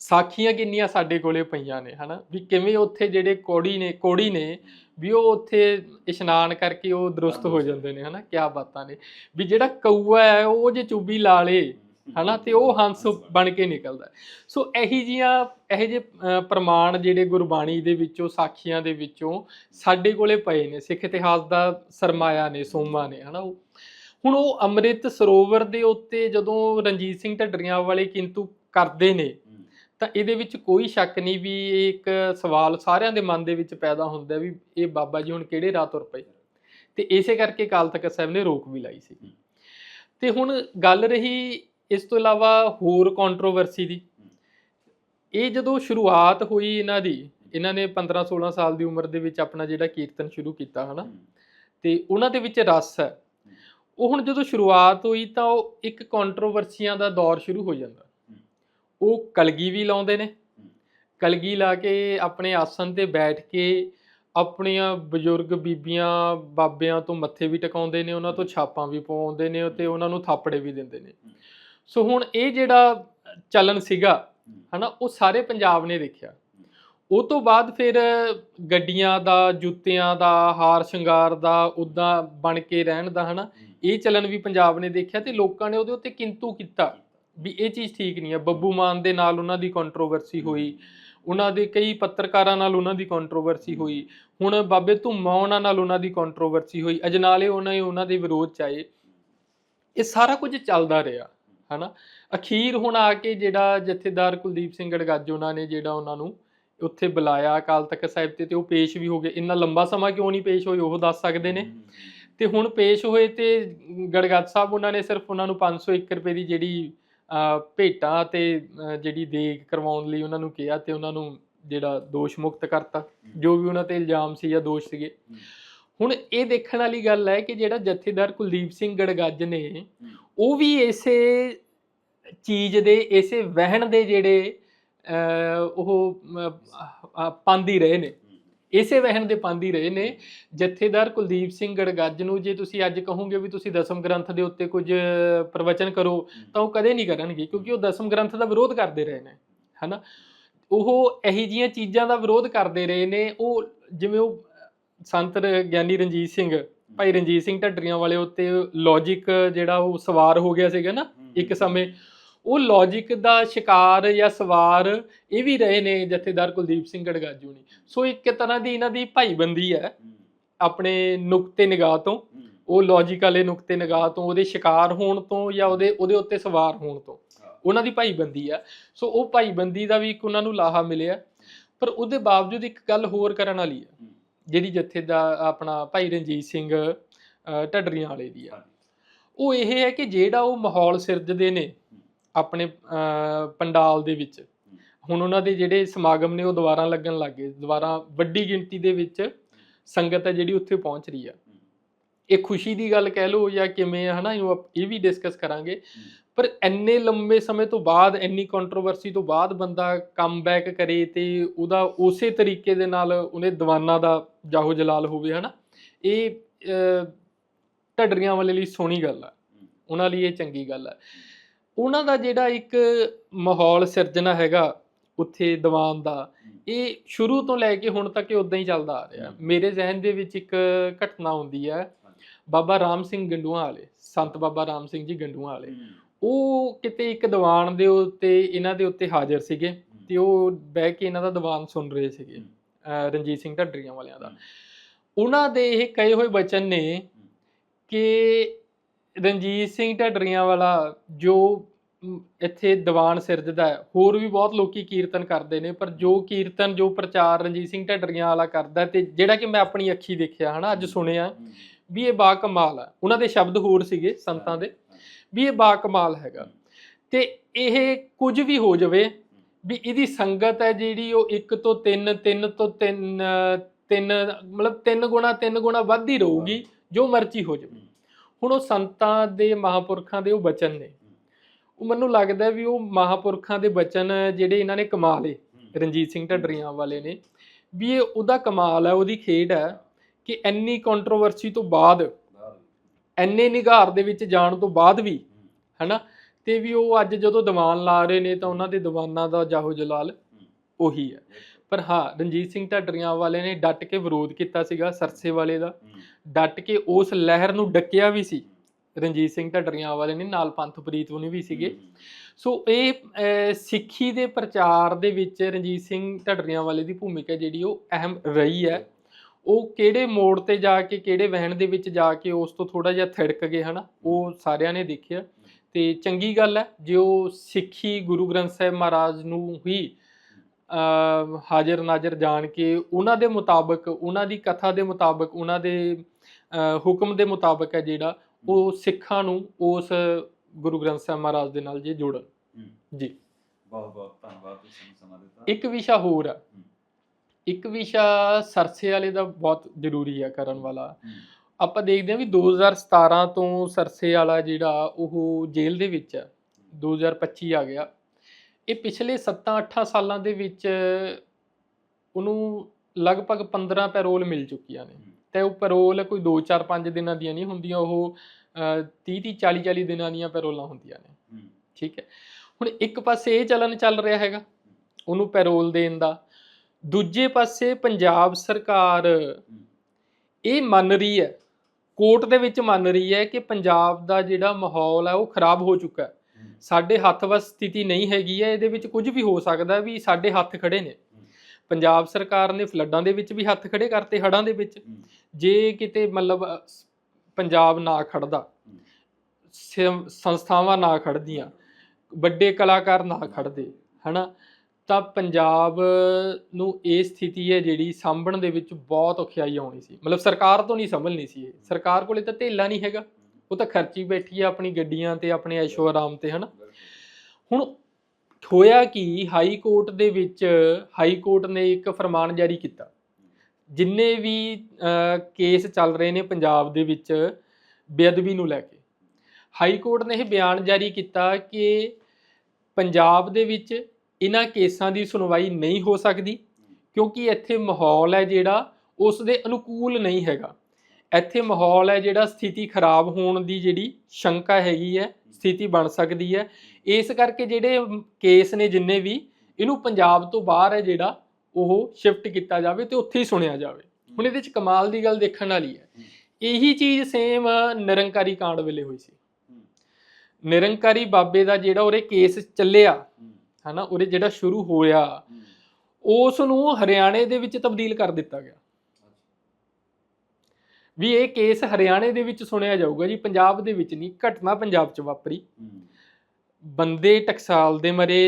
ਸਾਖੀਆਂ ਕਿੰਨੀਆਂ ਸਾਡੇ ਕੋਲੇ ਪਈਆਂ ਨੇ ਹਨਾ। ਵੀ ਕਿਵੇਂ ਉੱਥੇ ਜਿਹੜੇ ਕੋੜੀ ਨੇ ਕੋੜੀ ਨੇ ਵੀ ਉਹ ਉੱਥੇ ਇਸ਼ਨਾਨ ਕਰਕੇ ਉਹ ਦਰੁਸਤ ਹੋ ਜਾਂਦੇ ਨੇ ਹਨਾ? ਕਿਆ ਬਾਤਾਂ ਨੇ। ਵੀ ਜਿਹੜਾ ਕਊਆ ਹੈ ਉਹ ਜੇ ਚੁੱਭੀ ਲਾ ਲੇ ਹਨਾ ਤੇ ਉਹ ਹੰਸ ਬਣ ਕੇ ਨਿਕਲਦਾ। ਸੋ ਇਹੀ ਜੀਆਂ ਇਹ ਜੇ ਪ੍ਰਮਾਣ ਜਿਹੜੇ ਗੁਰਬਾਣੀ ਦੇ ਵਿੱਚੋਂ ਸਾਖੀਆਂ ਦੇ ਵਿੱਚੋਂ ਸਾਡੇ ਕੋਲੇ ਪਏ ਨੇ ਸਿੱਖ ਇਤਿਹਾਸ ਦਾ ਸਰਮਾਇਆ ਨੇ ਸੋਮਾ ਨੇ ਹਨਾ ਉਹ। ਹੁਣ ਉਹ ਅੰਮ੍ਰਿਤ ਸਰੋਵਰ ਦੇ ਉੱਤੇ ਜਦੋਂ ਰਣਜੀਤ ਸਿੰਘ ਢੱਡਰੀਆਂ ਵਾਲੇ ਕਿੰਤੂ ਕਰਦੇ ਨੇ ਤਾਂ ਇਹਦੇ ਵਿੱਚ ਕੋਈ ਸ਼ੱਕ ਨਹੀਂ ਵੀ ਇਹ ਇੱਕ ਸਵਾਲ ਸਾਰਿਆਂ ਦੇ ਮਨ ਦੇ ਵਿੱਚ ਪੈਦਾ ਹੁੰਦਾ ਵੀ ਇਹ ਬਾਬਾ ਜੀ ਹੁਣ ਕਿਹੜੇ ਰਾਹ ਤੁਰ ਪਏ? ਤੇ ਇਸੇ ਕਰਕੇ ਅਕਾਲ ਤਖਤ ਸਾਹਿਬ ਨੇ ਰੋਕ ਵੀ ਲਾਈ ਸੀ ਤੇ ਹੁਣ ਗੱਲ ਰਹੀ ਇਸ ਤੋਂ ਇਲਾਵਾ ਹੋਰ ਕੰਟਰੋਵਰਸੀ ਦੀ। ਇਹ ਜਦੋਂ ਸ਼ੁਰੂਆਤ ਹੋਈ ਇਹਨਾਂ ਦੀ, ਇਹਨਾਂ ਨੇ 15 16 ਸਾਲ ਦੀ ਉਮਰ ਦੇ ਵਿੱਚ ਆਪਣਾ ਜਿਹੜਾ ਕੀਰਤਨ ਸ਼ੁਰੂ ਕੀਤਾ, ਹਨਾ? ਤੇ ਉਹਨਾਂ ਦੇ ਵਿੱਚ ਰਸ ਹੈ। ਉਹ ਹੁਣ ਜਦੋਂ ਸ਼ੁਰੂਆਤ ਹੋਈ ਤਾਂ ਉਹ ਇੱਕ ਕੰਟਰੋਵਰਸੀਆਂ ਦਾ ਦੌਰ ਸ਼ੁਰੂ ਹੋ ਜਾਂਦਾ। ਉਹ ਕਲਗੀ ਵੀ ਲਾਉਂਦੇ ਨੇ। ਕਲਗੀ ਲਾ ਕੇ ਆਪਣੇ ਆਸਨ ਤੇ ਬੈਠ ਕੇ ਆਪਣੀਆਂ ਬਜ਼ੁਰਗ ਬੀਬੀਆਂ ਬਾਬਿਆਂ ਤੋਂ ਮੱਥੇ ਵੀ ਟਿਕਾਉਂਦੇ ਨੇ ਉਹਨਾਂ ਤੋਂ ਛਾਪਾਂ ਵੀ ਪਵਾਉਂਦੇ ਨੇ ਤੇ ਉਹਨਾਂ ਨੂੰ ਥਾਪੜੇ ਵੀ ਦਿੰਦੇ ਨੇ। ਸੋ ਹੁਣ ਇਹ ਜਿਹੜਾ ਚੱਲਣ ਸੀਗਾ ਹਨਾ ਉਹ ਸਾਰੇ ਪੰਜਾਬ ਨੇ ਦੇਖਿਆ। ਉਹ ਤੋਂ ਬਾਅਦ ਫਿਰ ਗੱਡੀਆਂ ਦਾ ਜੁੱਤਿਆਂ ਦਾ ਹਾਰ ਸ਼ਿੰਗਾਰ ਦਾ ਉਦਾਂ ਬਣ ਕੇ ਰਹਿਣ ਦਾ ਹਨਾ ਇਹ ਚੱਲਣ ਵੀ ਪੰਜਾਬ ਨੇ ਦੇਖਿਆ ਤੇ ਲੋਕਾਂ ਨੇ ਉਹਦੇ ਉੱਤੇ ਕਿੰਤੂ। ਕੀਤਾ। ਵੀ ਇਹ ਚੀਜ਼ ਠੀਕ ਨਹੀਂ ਹੈ। ਬੱਬੂ ਮਾਨ ਦੇ ਨਾਲ ਉਹਨਾਂ ਦੀ ਕੰਟਰੋਵਰਸੀ ਹੋਈ। ਉਹਨਾਂ ਦੇ ਕਈ ਪੱਤਰਕਾਰਾਂ ਨਾਲ ਉਹਨਾਂ ਦੀ ਕੰਟਰੋਵਰਸੀ ਹੋਈ। ਹੁਣ ਬਾਬੇ ਧੁੰਮਾ ਉਹਨਾਂ ਨਾਲ ਉਹਨਾਂ ਦੀ ਕੰਟਰੋਵਰਸੀ ਹੋਈ। ਅਜਨਾਲੇ ਉਹਨਾਂ ਨੇ ਉਹਨਾਂ ਦੇ ਵਿਰੋਧ ਚ ਆਏ ਇਹ ਸਾਰਾ ਕੁਝ ਚੱਲਦਾ ਰਿਹਾ, ਹਨਾ? ਅਖੀਰ ਹੁਣ ਆ ਕੇ ਜਿਹੜਾ ਜਥੇਦਾਰ ਕੁਲਦੀਪ ਸਿੰਘ ਗੜਗੱਜ ਉਹਨਾਂ ਨੇ ਜਿਹੜਾ ਉਹਨਾਂ ਨੂੰ ਉੱਥੇ ਬੁਲਾਇਆ ਅਕਾਲ ਤਖਤ ਸਾਹਿਬ ਤੇ ਤੇ ਉਹ ਪੇਸ਼ ਵੀ ਹੋ ਗਏ। ਇੰਨਾ ਲੰਬਾ ਸਮਾਂ ਕਿਉਂ ਨਹੀਂ ਪੇਸ਼ ਹੋਏ, ਉਹ ਦੱਸ ਸਕਦੇ ਨੇ? ਤੇ ਹੁਣ ਪੇਸ਼ ਹੋਏ ਤੇ ਗੜਗੱਜ ਸਾਹਿਬ ਉਹਨਾਂ ਨੇ ਸਿਰਫ ਉਹਨਾਂ ਨੂੰ 501 ਰੁਪਏ ਦੀ ਜਿਹੜੀ ਭੇਟਾਂ ਤੇ ਜਿਹੜੀ ਦੇਗ ਕਰਵਾਉਣ ਲਈ ਉਹਨਾਂ ਨੂੰ ਕਿਹਾ ਤੇ ਉਹਨਾਂ ਨੂੰ ਜਿਹੜਾ ਦੋਸ਼ ਮੁਕਤ ਕਰਤਾ। ਜੋ ਵੀ ਉਹਨਾਂ ਤੇ ਇਲਜ਼ਾਮ ਸੀ ਜਾਂ ਦੋਸ਼ ਸੀਗੇ। ਹੁਣ ਇਹ ਦੇਖਣ ਵਾਲੀ ਗੱਲ ਹੈ ਕਿ ਜਿਹੜਾ ਜਥੇਦਾਰ ਕੁਲਦੀਪ ਸਿੰਘ ਗੜਗੱਜ ਨੇ ਉਹ ਵੀ ਇਸੇ ਚੀਜ਼ ਦੇ ਇਸੇ ਵਹਿਣ ਦੇ ਜਿਹੜੇ ਉਹ ਪਾਂਦੀ ਰਹੇ ਨੇ। ਇਸੇ ਵਹਿਣ ਦੇ ਪਾਂਦੀ ਰਹੇ ਨੇ। ਜਥੇਦਾਰ ਕੁਲਦੀਪ ਸਿੰਘ ਗੜਗੱਜ ਨੂੰ ਜੇ ਤੁਸੀਂ ਅੱਜ ਕਹੋਗੇ ਵੀ ਤੁਸੀਂ ਦਸਮ ਗ੍ਰੰਥ ਦੇ ਉੱਤੇ ਕੁਝ ਪ੍ਰਵਚਨ ਕਰੋ ਤਾਂ ਉਹ ਕਦੇ ਨਹੀਂ ਕਰਨਗੇ ਕਿਉਂਕਿ ਉਹ ਦਸਮ ਗ੍ਰੰਥ ਦਾ ਵਿਰੋਧ ਕਰਦੇ ਰਹੇ ਨੇ ਹਨਾ? ਉਹ ਇਹੀ ਜੀਆਂ ਚੀਜ਼ਾਂ ਦਾ ਵਿਰੋਧ ਕਰਦੇ ਰਹੇ ਨੇ ਉਹ ਜਿਵੇਂ ਉਹ ਸੰਤ ਗਿਆਨੀ ਰਣਜੀਤ ਸਿੰਘ ਭਾਈ ਰਣਜੀਤ ਸਿੰਘ ਢੱਡਰੀਆਂ ਵਾਲੇ ਉੱਤੇ ਲੌਜੀਕ ਜਿਹੜਾ ਉਹ ਸਵਾਰ ਹੋ ਗਿਆ ਸੀਗਾ ਨਾ ਇੱਕ ਸਮੇਂ। ਉਹ ਲੌਜੀਕ ਦਾ ਸ਼ਿਕਾਰ ਜਾਂ ਸਵਾਰ ਇਹ ਵੀ ਰਹੇ ਨੇ ਜਥੇਦਾਰ ਕੁਲਦੀਪ ਸਿੰਘ ਗੜਗਾਜੂ ਨੇ। ਸੋ ਇੱਕ ਤਰ੍ਹਾਂ ਦੀ ਇਹਨਾਂ ਦੀ ਭਾਈਬੰਦੀ ਹੈ ਆਪਣੇ ਨੁਕਤੇ ਨਿਗਾਹ ਤੋਂ। ਉਹ ਲੌਜੀਕ ਵਾਲੇ ਨੁਕਤੇ ਨਿਗਾਹ ਤੋਂ ਉਹਦੇ ਸ਼ਿਕਾਰ ਹੋਣ ਤੋਂ ਜਾਂ ਉਹਦੇ ਉਹਦੇ ਉੱਤੇ ਸਵਾਰ ਹੋਣ ਤੋਂ। ਉਹਨਾਂ ਦੀ ਭਾਈਬੰਦੀ ਆ ਸੋ ਉਹ ਭਾਈਬੰਦੀ ਦਾ ਵੀ ਇੱਕ ਉਹਨਾਂ ਨੂੰ ਲਾਹਾ ਮਿਲਿਆ। ਪਰ ਉਹਦੇ ਬਾਵਜੂਦ ਇੱਕ ਗੱਲ ਹੋਰ ਕਰਨ ਵਾਲੀ ਆ ਜਿਹੜੀ ਜਥੇ ਦਾ ਆਪਣਾ ਭਾਈ ਰਣਜੀਤ ਸਿੰਘ ਢੱਡਰੀਆਂ ਵਾਲੇ ਦੀ ਆ ਉਹ ਇਹ ਹੈ ਕਿ ਜਿਹੜਾ ਉਹ ਮਾਹੌਲ ਸਿਰਜਦੇ ਨੇ ਆਪਣੇ ਪੰਡਾਲ ਦੇ ਵਿੱਚ। ਹੁਣ ਉਹਨਾਂ ਦੇ ਜਿਹੜੇ ਸਮਾਗਮ ਨੇ ਉਹ ਦੁਬਾਰਾ ਲੱਗਣ ਲੱਗੇ ਦੁਬਾਰਾ ਵੱਡੀ ਗਿਣਤੀ ਦੇ ਵਿੱਚ ਸੰਗਤ ਹੈ ਜਿਹੜੀ ਉੱਥੇ ਪਹੁੰਚ ਰਹੀ ਆ। ਇਹ ਖੁਸ਼ੀ ਦੀ ਗੱਲ ਕਹਿ ਲਓ ਜਾਂ ਕਿਵੇਂ ਆ, ਹਨਾ ਇਹ ਵੀ ਡਿਸਕਸ ਕਰਾਂਗੇ। ਪਰ ਇੰਨੇ ਲੰਬੇ ਸਮੇਂ ਤੋਂ ਬਾਅਦ, ਇੰਨੀ ਕੰਟਰੋਵਰਸੀ ਤੋਂ ਬਾਅਦ ਬੰਦਾ ਕਮਬੈਕ ਕਰੇ ਤੇ ਉਹਦਾ ਉਸੇ ਤਰੀਕੇ ਦੇ ਨਾਲ ਉਹਨੇ ਦੀਵਾਨਾ ਦਾ ਜਾਹੋ ਜਲਾਲ ਹੋਵੇ, ਹਨਾ, ਇਹ ਢੱਡਰੀਆਂ ਵਾਲੇ ਲਈ ਸੋਹਣੀ ਗੱਲ ਆ। ਉਹਨਾਂ ਲਈ ਇਹ ਚੰਗੀ ਗੱਲ ਆ। ਉਹਨਾਂ ਦਾ ਜਿਹੜਾ ਇੱਕ ਮਾਹੌਲ ਸਿਰਜਣਾ ਹੈਗਾ ਉੱਥੇ ਦੀਵਾਨ ਦਾ ਇਹ ਸ਼ੁਰੂ ਤੋਂ ਲੈ ਕੇ ਹੁਣ ਤੱਕ ਇਹ ਉਦਾਂ ਹੀ ਚੱਲਦਾ ਆ ਰਿਹਾ। ਮੇਰੇ ਜ਼ਿਹਨ ਦੇ ਵਿੱਚ ਇੱਕ ਘਟਨਾ ਹੁੰਦੀ ਹੈ ਬਾਬਾ ਰਾਮ ਸਿੰਘ ਗੰਡੂਆਂ ਵਾਲੇ ਸੰਤ ਬਾਬਾ ਰਾਮ ਸਿੰਘ ਜੀ ਗੰਡੂਆਂ ਵਾਲੇ। ਉਹ ਕਿਤੇ ਇੱਕ ਦੀਵਾਨ ਦੇ ਉੱਤੇ ਇਹਨਾਂ ਦੇ ਉੱਤੇ ਹਾਜ਼ਰ ਸੀਗੇ ਤੇ ਉਹ ਬਹਿ ਕੇ ਇਹਨਾਂ ਦਾ ਦੀਵਾਨ ਸੁਣ ਰਹੇ ਸੀਗੇ ਰਣਜੀਤ ਸਿੰਘ ਢੱਡਰੀਆਂ ਵਾਲਿਆਂ ਦਾ। ਉਹਨਾਂ ਦੇ ਇਹ ਕਹੇ ਹੋਏ ਬਚਨ ਨੇ ਕਿ ਰਣਜੀਤ ਸਿੰਘ ਢੱਡਰੀਆਂ ਵਾਲਾ ਜੋ ਇੱਥੇ ਦੀਵਾਨ ਸਿਰਜਦਾ ਹੈ, ਹੋਰ ਵੀ ਬਹੁਤ ਲੋਕੀ ਕੀਰਤਨ ਕਰਦੇ ਨੇ, ਪਰ ਜੋ ਕੀਰਤਨ, ਜੋ ਪ੍ਰਚਾਰ ਰਣਜੀਤ ਸਿੰਘ ਢੱਡਰੀਆਂ ਵਾਲਾ ਕਰਦਾ ਹੈ ਤੇ ਜਿਹੜਾ ਕਿ ਮੈਂ ਆਪਣੀ ਅੱਖੀ ਦੇਖਿਆ, ਹਨਾ, ਅੱਜ ਸੁਣਿਆ, ਵੀ ਇਹ ਬਾ ਕਮਾਲ ਹੈ। ਉਹਨਾਂ ਦੇ ਸ਼ਬਦ ਹੋਰ ਸੀਗੇ ਸੰਤਾਂ ਦੇ, ਵੀ ਇਹ ਬਾ ਕਮਾਲ ਹੈਗਾ। ਤੇ ਇਹ ਕੁਝ ਵੀ ਹੋ ਜਾਵੇ, ਵੀ ਇਹਦੀ ਸੰਗਤ ਹੈ ਜਿਹੜੀ, ਉਹ 1 ਤੋਂ 3 3 ਤੋਂ 3 3 ਮਤਲਬ 3 ਗੁਣਾ 3 ਗੁਣਾ ਵੱਧਦੀ ਰਹੂਗੀ, ਜੋ ਮਰਜ਼ੀ ਹੋ ਜਾਵੇ। ਹੁਣ ਉਹ ਸੰਤਾਂ ਦੇ ਮਹਾਪੁਰਖਾਂ ਦੇ ਉਹ ਬਚਨ ਨੇ। ਉਹ ਮੈਨੂੰ ਲੱਗਦਾ ਵੀ ਉਹ ਮਹਾਪੁਰਖਾਂ ਦੇ ਬਚਨ ਜਿਹੜੇ ਇਹਨਾਂ ਨੇ ਕਮਾ ਲਏ ਰਣਜੀਤ ਸਿੰਘ ਢੱਡਰੀਆਂ ਵਾਲੇ ਨੇ। ਵੀ ਇਹ ਉਹਦਾ ਕਮਾਲ ਹੈ, ਉਹਦੀ ਖੇਡ ਹੈ ਕਿ ਇੰਨੀ ਕੰਟਰੋਵਰਸੀ ਤੋਂ ਬਾਅਦ ਐਨੇ ਨਿਗਾਰ ਦੇ ਵਿੱਚ ਜਾਣ ਤੋਂ ਬਾਅਦ ਵੀ, ਹਨਾ? ਤੇ ਵੀ ਉਹ ਅੱਜ ਜਦੋਂ ਦੀਵਾਨ ਲਾ ਰਹੇ ਨੇ ਤਾਂ ਉਹਨਾਂ ਦੇ ਦੀਵਾਨਾਂ ਦਾ ਜਾਹੋ ਜਲਾਲ ਉਹੀ ਹੈ। ਪਰ ਹਾਂ, ਰਣਜੀਤ ਸਿੰਘ ਢੱਡਰੀਆਂ ਵਾਲੇ ਨੇ ਡਟ ਕੇ ਵਿਰੋਧ ਕੀਤਾ ਸੀਗਾ ਸਰਸੇ ਵਾਲੇ ਦਾ। ਡਟ ਕੇ ਉਸ ਲਹਿਰ ਨੂੰ ਡੱਕਿਆ ਵੀ ਸੀ। ਰਣਜੀਤ ਸਿੰਘ ਢੱਡਰੀਆਂ ਵਾਲੇ ਨੇ, ਨਾਲ ਪੰਥਪ੍ਰੀਤ ਉਹਨੇ ਵੀ ਸੀਗੇ। ਸੋ ਇਹ ਸਿੱਖੀ ਦੇ ਪ੍ਰਚਾਰ ਦੇ ਵਿੱਚ ਰਣਜੀਤ ਸਿੰਘ ਢੱਡਰੀਆਂ ਵਾਲੇ ਦੀ ਭੂਮਿਕਾ ਜਿਹੜੀ ਉਹ ਅਹਿਮ ਰਹੀ ਹੈ। ਉਹ ਕਿਹੜੇ ਮੋੜ ਤੇ ਜਾ ਕੇ, ਕਿਹੜੇ ਵਹਿਣ ਦੇ ਵਿੱਚ ਜਾ ਕੇ ਉਸ ਤੋਂ ਥੋੜਾ ਜਿਹਾ ਥਿੜਕ ਗਏ, ਹਨਾ? ਉਹ ਸਾਰਿਆਂ ਨੇ ਦੇਖਿਆ। ਤੇ ਚੰਗੀ ਗੱਲ ਹੈ, ਜੇ ਉਹ ਸਿੱਖੀ ਗੁਰੂ ਗ੍ਰੰਥ ਸਾਹਿਬ ਮਹਾਰਾਜ ਨੂੰ ਹੀ ਹਾਜ਼ਰ ਨਾਜ਼ਰ ਜਾਣ ਕੇ ਉਹਨਾਂ ਦੇ ਮੁਤਾਬਕ, ਉਹਨਾਂ ਦੀ ਕਥਾ ਦੇ ਮੁਤਾਬਕ, ਉਹਨਾਂ ਦੇ ਹੁਕਮ ਦੇ ਮੁਤਾਬਕ ਹੈ ਜਿਹੜਾ ਉਹ ਸਿੱਖਾਂ ਨੂੰ ਉਸ ਗੁਰੂ ਗ੍ਰੰਥ ਸਾਹਿਬ ਮਹਾਰਾਜ ਦੇ ਨਾਲ ਜੇ ਜੋੜਨ। ਜੀ। ਬਹੁਤ ਬਹੁਤ ਧੰਨਵਾਦ ਤੁਸੀਂ ਸਮਾਂ ਦਿੱਤਾ। ਇੱਕ ਵਿਸ਼ਾ ਹੋਰ ਆ। ਇੱਕ ਵਿਸ਼ਾ ਸਰਸੇ ਵਾਲੇ ਦਾ ਬਹੁਤ ਜ਼ਰੂਰੀ ਆ ਕਰਨ ਵਾਲਾ। ਆਪਾਂ ਦੇਖਦੇ ਹਾਂ ਵੀ 2017 ਤੋਂ ਸਰਸੇ ਵਾਲਾ ਜਿਹੜਾ ਉਹ ਜੇਲ੍ਹ ਦੇ ਵਿੱਚ ਆ 2025 ਆ ਗਿਆ। ਇਹ ਪਿਛਲੇ 7-8 ਸਾਲਾਂ ਦੇ ਵਿੱਚ ਉਹਨੂੰ ਲਗਭਗ 15 ਪੈਰੋਲ ਮਿਲ ਚੁੱਕੀਆਂ ਨੇ। ਤੇ ਉਹ ਪੈਰੋਲ ਕੋਈ 2 4 5 ਦਿਨਾਂ ਦੀਆਂ ਨਹੀਂ ਹੁੰਦੀਆਂ ਉਹ 30 30 40 40 ਦਿਨਾਂ ਦੀਆਂ ਪੈਰੋਲਾਂ ਹੁੰਦੀਆਂ ਨੇ। ਠੀਕ ਹੈ। ਹੁਣ ਇੱਕ ਪਾਸੇ ਇਹ ਚੱਲਣ ਚੱਲ ਰਿਹਾ ਹੈਗਾ ਉਹਨੂੰ ਪੈਰੋਲ ਦੇਣ ਦਾ। ਦੂਜੇ ਪਾਸੇ ਪੰਜਾਬ ਸਰਕਾਰ ਇਹ ਮੰਨ ਰਹੀ ਹੈ ਕੋਰਟ ਦੇ ਵਿੱਚ ਮੰਨ ਰਹੀ ਹੈ ਕਿ ਪੰਜਾਬ ਦਾ ਜਿਹੜਾ ਮਾਹੌਲ ਹੈ ਉਹ ਖਰਾਬ ਹੋ ਚੁੱਕਾ ਹੈ। ਸਾਡੇ ਹੱਥ ਵੱਸ ਸਥਿਤੀ ਨਹੀਂ ਹੈਗੀ ਹੈ ਇਹਦੇ ਵਿੱਚ ਕੁਝ ਵੀ ਹੋ ਸਕਦਾ ਵੀ ਸਾਡੇ ਹੱਥ ਖੜੇ ਨੇ। ਪੰਜਾਬ ਸਰਕਾਰ ਨੇ ਫਲੱਡਾਂ ਦੇ ਵਿੱਚ ਵੀ ਹੱਥ ਖੜੇ ਕਰਤੇ ਹੜ੍ਹਾਂ ਦੇ ਵਿੱਚ। ਜੇ ਕਿਤੇ ਮਤਲਬ ਪੰਜਾਬ ਨਾ ਖੜਦਾ ਸੰਸਥਾਵਾਂ ਨਾ ਖੜਦੀਆਂ ਵੱਡੇ ਕਲਾਕਾਰ ਨਾ ਖੜਦੇ ਹਨਾ ਤਾਂ ਪੰਜਾਬ ਨੂੰ ਇਹ ਸਥਿਤੀ ਹੈ ਜਿਹੜੀ ਸਾਂਭਣ ਦੇ ਵਿੱਚ ਬਹੁਤ ਔਖਿਆਈ ਆਉਣੀ ਸੀ। ਮਤਲਬ ਸਰਕਾਰ ਤੋਂ ਨਹੀਂ ਸੰਭਲਣੀ ਸੀ ਇਹ। ਸਰਕਾਰ ਕੋਲੇ ਤਾਂ ਧੇਲਾ ਨਹੀਂ ਹੈਗਾ। ਉਹ ਤਾਂ ਖਰਚੀ ਬੈਠੀ ਹੈ ਆਪਣੀ ਗੱਡੀਆਂ ਤੇ ਆਪਣੇ ਐਸ਼ੋ ਆਰਾਮ ਤੇ ਹਨਾ। ਹੁਣ ਹੋਇਆ ਕਿ? ਹਾਈ ਕੋਰਟ ਦੇ ਵਿੱਚ, ਹਾਈ ਕੋਰਟ ਨੇ ਇੱਕ ਫਰਮਾਨ ਜਾਰੀ ਕੀਤਾ, ਜਿੰਨੇ ਵੀ ਕੇਸ ਚੱਲ ਰਹੇ ਨੇ ਪੰਜਾਬ ਦੇ ਵਿੱਚ ਬੇਅਦਬੀ ਨੂੰ ਲੈ ਕੇ। ਹਾਈ ਕੋਰਟ ਨੇ ਇਹ ਬਿਆਨ ਜਾਰੀ ਕੀਤਾ ਕਿ ਪੰਜਾਬ ਦੇ ਵਿੱਚ ਇਹਨਾਂ ਕੇਸਾਂ ਦੀ ਸੁਣਵਾਈ ਨਹੀਂ ਹੋ ਸਕਦੀ, ਕਿਉਂਕਿ ਇੱਥੇ ਮਾਹੌਲ ਹੈ ਜਿਹੜਾ ਉਸ ਦੇ ਅਨੁਕੂਲ ਨਹੀਂ ਹੈਗਾ। ਇੱਥੇ ਮਾਹੌਲ ਹੈ ਜਿਹੜਾ ਸਥਿਤੀ ਖਰਾਬ ਹੋਣ ਦੀ ਜਿਹੜੀ ਸ਼ੰਕਾ ਹੈਗੀ ਹੈ, ਸਥਿਤੀ ਬਣ ਸਕਦੀ ਹੈ ਇਸ ਕਰਕੇ ਜਿਹੜੇ ਕੇਸ ਨੇ ਜਿੰਨੇ ਵੀ, ਇਹਨੂੰ ਪੰਜਾਬ ਤੋਂ ਬਾਹਰ ਹੈ ਜਿਹੜਾ ਉਹ ਸ਼ਿਫਟ ਕੀਤਾ ਜਾਵੇ ਤੇ ਉੱਥੇ ਹੀ ਸੁਣਿਆ ਜਾਵੇ। ਹੁਣ ਇਹਦੇ ਵਿੱਚ ਕਮਾਲ ਦੀ ਗੱਲ ਦੇਖਣ ਵਾਲੀ ਹੈ। ਇਹੀ ਚੀਜ਼ ਸੇਮ ਨਿਰੰਕਾਰੀ ਕਾਂਡ ਵੇਲੇ ਹੋਈ ਸੀ। ਨਿਰੰਕਾਰੀ ਬਾਬੇ ਦਾ ਜਿਹੜਾ ਉਹਦੇ ਕੇਸ ਚੱਲਿਆ, ਹਨਾ ਉਹਦੇ ਜਿਹੜਾ ਸ਼ੁਰੂ ਹੋਇਆ ਉਸ ਨੂੰ ਹਰਿਆਣੇ ਦੇ ਵਿੱਚ ਤਬਦੀਲ ਕਰ ਦਿੱਤਾ ਗਿਆ। ਵੀ ਇਹ ਕੇਸ ਹਰਿਆਣੇ ਦੇ ਵਿੱਚ ਸੁਣਿਆ ਜਾਊਗਾ ਜੀ, ਪੰਜਾਬ ਦੇ ਵਿੱਚ ਨਹੀਂ, ਘਟਨਾ ਪੰਜਾਬ 'ਚ ਵਾਪਰੀ। ਬੰਦੇ ਟਕਸਾਲ ਦੇ ਮਰੇ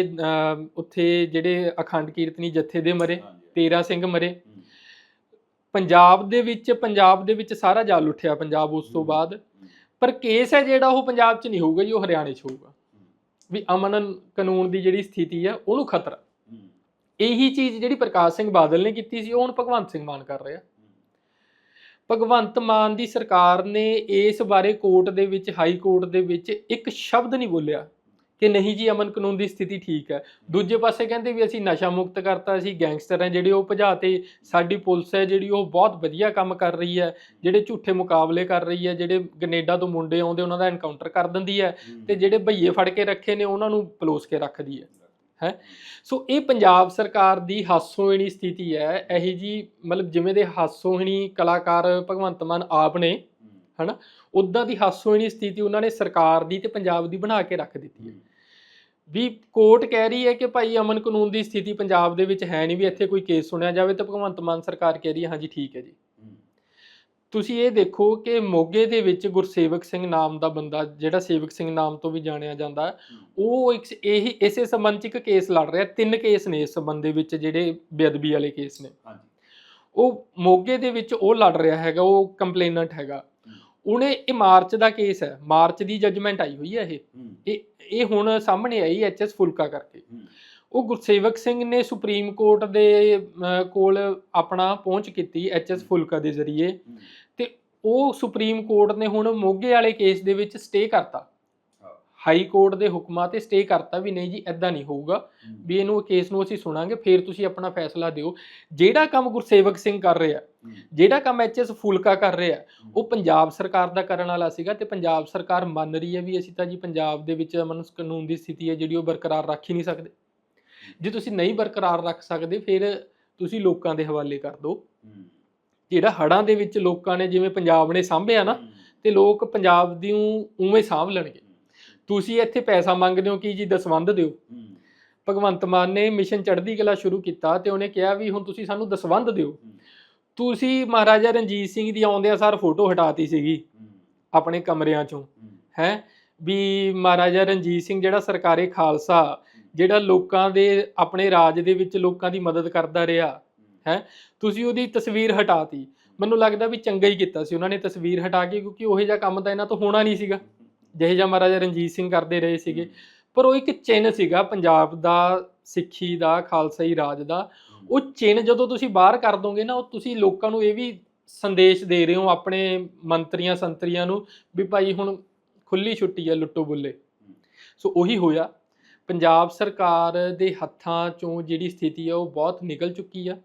ਉੱਥੇ ਜਿਹੜੇ ਅਖੰਡ ਕੀਰਤਨੀ ਜਥੇ ਦੇ ਮਰੇ 13 ਸਿੰਘ ਮਰੇ। ਪੰਜਾਬ ਦੇ ਵਿੱਚ ਪੰਜਾਬ ਦੇ ਵਿੱਚ ਸਾਰਾ ਜਾਲ ਉੱਠਿਆ ਪੰਜਾਬ ਉਸ ਤੋਂ ਬਾਅਦ। ਪਰ ਕੇਸ ਹੈ ਜਿਹੜਾ ਉਹ ਪੰਜਾਬ 'ਚ ਨਹੀਂ ਹੋਊਗਾ ਜੀ ਉਹ ਹਰਿਆਣੇ 'ਚ ਹੋਊਗਾ। ਵੀ ਅਮਨ ਕਾਨੂੰਨ ਦੀ ਜਿਹੜੀ ਸਥਿਤੀ ਹੈ ਉਹਨੂੰ ਖਤਰਾ। ਇਹੀ ਚੀਜ਼ ਜਿਹੜੀ ਪ੍ਰਕਾਸ਼ ਸਿੰਘ ਬਾਦਲ ਨੇ ਕੀਤੀ ਸੀ ਉਹ ਹੁਣ ਭਗਵੰਤ ਸਿੰਘ ਮਾਨ ਕਰ ਰਿਹਾ। ਭਗਵੰਤ ਮਾਨ ਦੀ ਸਰਕਾਰ ਨੇ ਇਸ ਬਾਰੇ ਕੋਰਟ ਦੇ ਵਿੱਚ ਹਾਈ ਕੋਰਟ ਦੇ ਵਿੱਚ ਇੱਕ ਸ਼ਬਦ ਨਹੀਂ ਬੋਲਿਆ। ਕਿ ਨਹੀਂ ਜੀ ਅਮਨ ਕਾਨੂੰਨ ਦੀ ਸਥਿਤੀ ਠੀਕ ਹੈ। ਦੂਜੇ ਪਾਸੇ ਕਹਿੰਦੇ ਵੀ ਅਸੀਂ ਨਸ਼ਾ ਮੁਕਤ ਕਰਤਾ ਅਸੀਂ ਗੈਂਗਸਟਰ ਹੈ ਜਿਹੜੇ ਉਹ ਭਜਾਤੇ ਸਾਡੀ ਪੁਲਿਸ ਹੈ ਜਿਹੜੀ ਉਹ ਬਹੁਤ ਵਧੀਆ ਕੰਮ ਕਰ ਰਹੀ ਹੈ ਜਿਹੜੇ ਝੂਠੇ ਮੁਕਾਬਲੇ ਕਰ ਰਹੀ ਹੈ ਜਿਹੜੇ ਕੈਨੇਡਾ ਤੋਂ ਮੁੰਡੇ ਆਉਂਦੇ ਉਹਨਾਂ ਦਾ ਐਨਕਾਊਂਟਰ ਕਰ ਦਿੰਦੀ ਹੈ ਤੇ ਜਿਹੜੇ ਭਈਏ ਫੜ ਕੇ ਰੱਖੇ ਨੇ ਉਹਨਾਂ ਨੂੰ ਪਲੋਸ ਕੇ ਰੱਖਦੀ ਹੈ। ਹੈ? ਸੋ ਇਹ ਪੰਜਾਬ ਸਰਕਾਰ ਦੀ ਹਾਸੋਹੀਣੀ ਸਥਿਤੀ ਹੈ। ਇਹੀ ਜੀ ਮਤਲਬ ਜਿਵੇਂ ਦੇ ਹਾਸੋਹੀਣੀ ਕਲਾਕਾਰ ਭਗਵੰਤ ਮਾਨ ਆਪ ਨੇ ਹਨਾ ਉਦਾਂ ਦੀ ਹਾਸੋਹੀਣੀ ਸਥਿਤੀ ਉਹਨਾਂ ਨੇ ਸਰਕਾਰ ਦੀ ਤੇ ਪੰਜਾਬ ਦੀ ਬਣਾ ਕੇ ਰੱਖ ਦਿੱਤੀ ਹੈ। ਵੀ ਕੋਰਟ ਕਹਿ ਰਹੀ ਹੈ ਕਿ ਭਾਈ ਅਮਨ ਕਾਨੂੰਨ ਦੀ ਸਥਿਤੀ ਪੰਜਾਬ ਦੇ ਵਿੱਚ ਹੈ ਨਹੀਂ ਵੀ ਇੱਥੇ ਕੋਈ ਕੇਸ ਸੁਣਿਆ ਜਾਵੇ ਤਾਂ ਭਗਵੰਤ ਮਾਨ ਸਰਕਾਰ ਕਹਿ ਰਹੀ ਹੈ ਹਾਂਜੀ ਠੀਕ ਹੈ ਜੀ। ਤੁਸੀਂ ਇਹ ਦੇਖੋ ਕਿ ਮੋਗੇ ਦੇ ਵਿੱਚ ਗੁਰਸੇਵਕ ਸਿੰਘ ਨਾਮ ਦਾ ਬੰਦਾ ਜਿਹੜਾ ਸੇਵਕ ਸਿੰਘ ਨਾਮ ਤੋਂ ਵੀ ਜਾਣਿਆ ਜਾਂਦਾ ਉਹ ਇੱਕ ਇਹ ਇਸੇ ਸੰਬੰਧ ਚ ਇੱਕ ਕੇਸ ਲੜ ਰਿਹਾ ਤਿੰਨ ਕੇਸ ਨੇ ਇਸ ਸੰਬੰਧ ਦੇ ਵਿੱਚ ਜਿਹੜੇ ਬੇਅਦਬੀ ਵਾਲੇ ਕੇਸ ਨੇ। ਉਹ ਮੋਗੇ ਦੇ ਵਿੱਚ ਉਹ ਲੜ ਰਿਹਾ ਹੈਗਾ ਉਹ ਕੰਪਲੇਨੈਂਟ ਹੈਗਾ। ਉਹਨੇ ਇਹ ਮਾਰਚ ਦਾ ਕੇਸ ਹੈ ਮਾਰਚ ਦੀ ਜੱਜਮੈਂਟ ਆਈ ਹੋਈ ਹੈ ਇਹ। ਇਹ ਇਹ ਹੁਣ ਸਾਹਮਣੇ ਆਈ ਐਚਐਸ ਫੁਲਕਾ ਕਰਕੇ। ਉਹ ਗੁਰਸੇਵਕ ਸਿੰਘ ਨੇ ਸੁਪਰੀਮ ਕੋਰਟ ਦੇ ਕੋਲ ਆਪਣਾ ਪਹੁੰਚ ਕੀਤੀ ਐਚਐਸ ਫੁਲਕਾ ਦੇ ਜ਼ਰੀਏ। ਤੇ ਉਹ ਸੁਪਰੀਮ ਕੋਰਟ ਨੇ ਹੁਣ ਮੋਗੇ ਵਾਲੇ ਕੇਸ ਦੇ ਵਿੱਚ ਸਟੇ ਕਰਤਾ। ਹਾਈ ਕੋਰਟ ਦੇ ਹੁਕਮਾਂ ਤੇ ਸਟੇ ਕਰਤਾ ਵੀ ਨਹੀਂ ਜੀ ਐਦਾਂ ਨਹੀਂ ਹੋਊਗਾ। ਵੀ ਇਹਨੂੰ ਕੇਸ ਨੂੰ ਅਸੀਂ ਸੁਣਾਂਗੇ ਫਿਰ ਤੁਸੀਂ ਆਪਣਾ ਫੈਸਲਾ ਦਿਓ। ਜਿਹੜਾ ਕੰਮ ਗੁਰਸੇਵਕ ਸਿੰਘ ਕਰ ਰਿਹਾ ਜਿਹੜਾ ਕੰਮ ਐਚਐਸ ਫੁਲਕਾ ਕਰ ਰਿਹਾ ਉਹ ਪੰਜਾਬ ਸਰਕਾਰ ਦਾ ਕਰਨ ਵਾਲਾ ਸੀਗਾ ਤੇ ਪੰਜਾਬ ਸਰਕਾਰ ਮੰਨ ਰਹੀ ਹੈ ਵੀ ਅਸੀਂ ਤਾਂ ਜੀ ਪੰਜਾਬ ਦੇ ਵਿੱਚ ਅਮਨ ਕਾਨੂੰਨ ਦੀ ਸਥਿਤੀ ਹੈ ਜਿਹੜੀ ਉਹ ਬਰਕਰਾਰ ਰੱਖ ਹੀ ਨਹੀਂ ਸਕਦੇ। ਜੇ ਤੁਸੀਂ ਨਹੀਂ ਬਰਕਰਾਰ ਰੱਖ ਸਕਦੇ ਫਿਰ ਤੁਸੀਂ ਲੋਕਾਂ ਦੇ ਹਵਾਲੇ ਕਰ ਦਿਓ। ਜਿਹੜਾ ਹੜਾਂ ਦੇ ਵਿੱਚ ਲੋਕਾਂ ਨੇ ਜਿਵੇਂ ਪੰਜਾਬ ਨੇ ਸਾਂਭਿਆ ਨਾ ਤੇ ਲੋਕ ਪੰਜਾਬ ਦੀ ਉਵੇਂ ਸਾਂਭ ਲੈਣਗੇ। ਤੁਸੀਂ ਇੱਥੇ ਪੈਸਾ ਮੰਗਦੇ ਹੋ ਕਿ ਜੀ ਦਸਵੰਧ ਦਿਓ। ਭਗਵੰਤ ਮਾਨ ਨੇ ਮਿਸ਼ਨ ਚੜ੍ਹਦੀ ਕਲਾ ਸ਼ੁਰੂ ਕੀਤਾ ਤੇ ਉਹਨੇ ਕਿਹਾ ਵੀ ਹੁਣ ਤੁਸੀਂ ਸਾਨੂੰ ਦਸਵੰਧ ਦਿਓ। ਤੁਸੀਂ ਮਹਾਰਾਜਾ ਰਣਜੀਤ ਸਿੰਘ ਦੀ ਆਉਂਦਿਆਂ ਸਾਰ ਫੋਟੋ ਹਟਾਤੀ ਸੀਗੀ ਆਪਣੇ ਕਮਰਿਆਂ ਚੋਂ। ਹੈ। ਵੀ ਮਹਾਰਾਜਾ ਰਣਜੀਤ ਸਿੰਘ ਜਿਹੜਾ ਸਰਕਾਰੇ ਖਾਲਸਾ ਜਿਹੜਾ ਲੋਕਾਂ ਦੇ ਆਪਣੇ ਰਾਜ ਦੇ ਵਿੱਚ ਲੋਕਾਂ ਦੀ ਮਦਦ ਕਰਦਾ ਰਿਹਾ। ਹੈ? ਤੁਸੀਂ ਉਹਦੀ ਤਸਵੀਰ ਹਟਾਤੀ। ਮੈਨੂੰ ਲੱਗਦਾ ਵੀ ਚੰਗਾ ਹੀ ਕੀਤਾ ਸੀ। ਉਹਨਾਂ ਨੇ ਤਸਵੀਰ ਹਟਾ ਕੇ ਕਿਉਂਕਿ ਉਹੋ ਜਿਹਾ ਕੰਮ ਤਾਂ ਇਹਨਾਂ ਤੋਂ ਹੋਣਾ ਨਹੀਂ ਸੀਗਾ। ਜਿਹੇ ਜਿਹਾ ਮਹਾਰਾਜਾ ਰਣਜੀਤ ਸਿੰਘ ਕਰਦੇ ਰਹੇ ਸੀਗੇ। ਪਰ ਉਹ ਇੱਕ ਚਿੰਨ੍ਹ ਸੀਗਾ ਪੰਜਾਬ ਦਾ, ਸਿੱਖੀ ਦਾ ਖਾਲਸਾਈ ਰਾਜ ਦਾ। ਉਹ ਚਿੰਨ੍ਹ ਜਦੋਂ ਤੁਸੀਂ ਬਾਹਰ ਕਰ ਦੋਗੇ ਨਾ, ਉਹ ਤੁਸੀਂ ਲੋਕਾਂ ਨੂੰ ਇਹ ਵੀ ਸੰਦੇਸ਼ ਦੇ ਰਹੇ ਹੋ ਆਪਣੇ ਮੰਤਰੀਆਂ, ਸੰਤਰੀਆਂ ਨੂੰ ਵੀ ਭਾਈ ਹੁਣ ਖੁੱਲੀ ਛੁੱਟੀ ਆ ਲੁੱਟੋ ਬੁੱਲੇ। ਸੋ ਉਹੀ ਹੋਇਆ। ਪੰਜਾਬ ਸਰਕਾਰ ਦੇ ਹੱਥਾਂ ਚੋਂ ਜਿਹੜੀ ਸਥਿਤੀ ਆ, ਉਹ ਬਹੁਤ ਨਿਕਲ ਚੁੱਕੀ ਆ।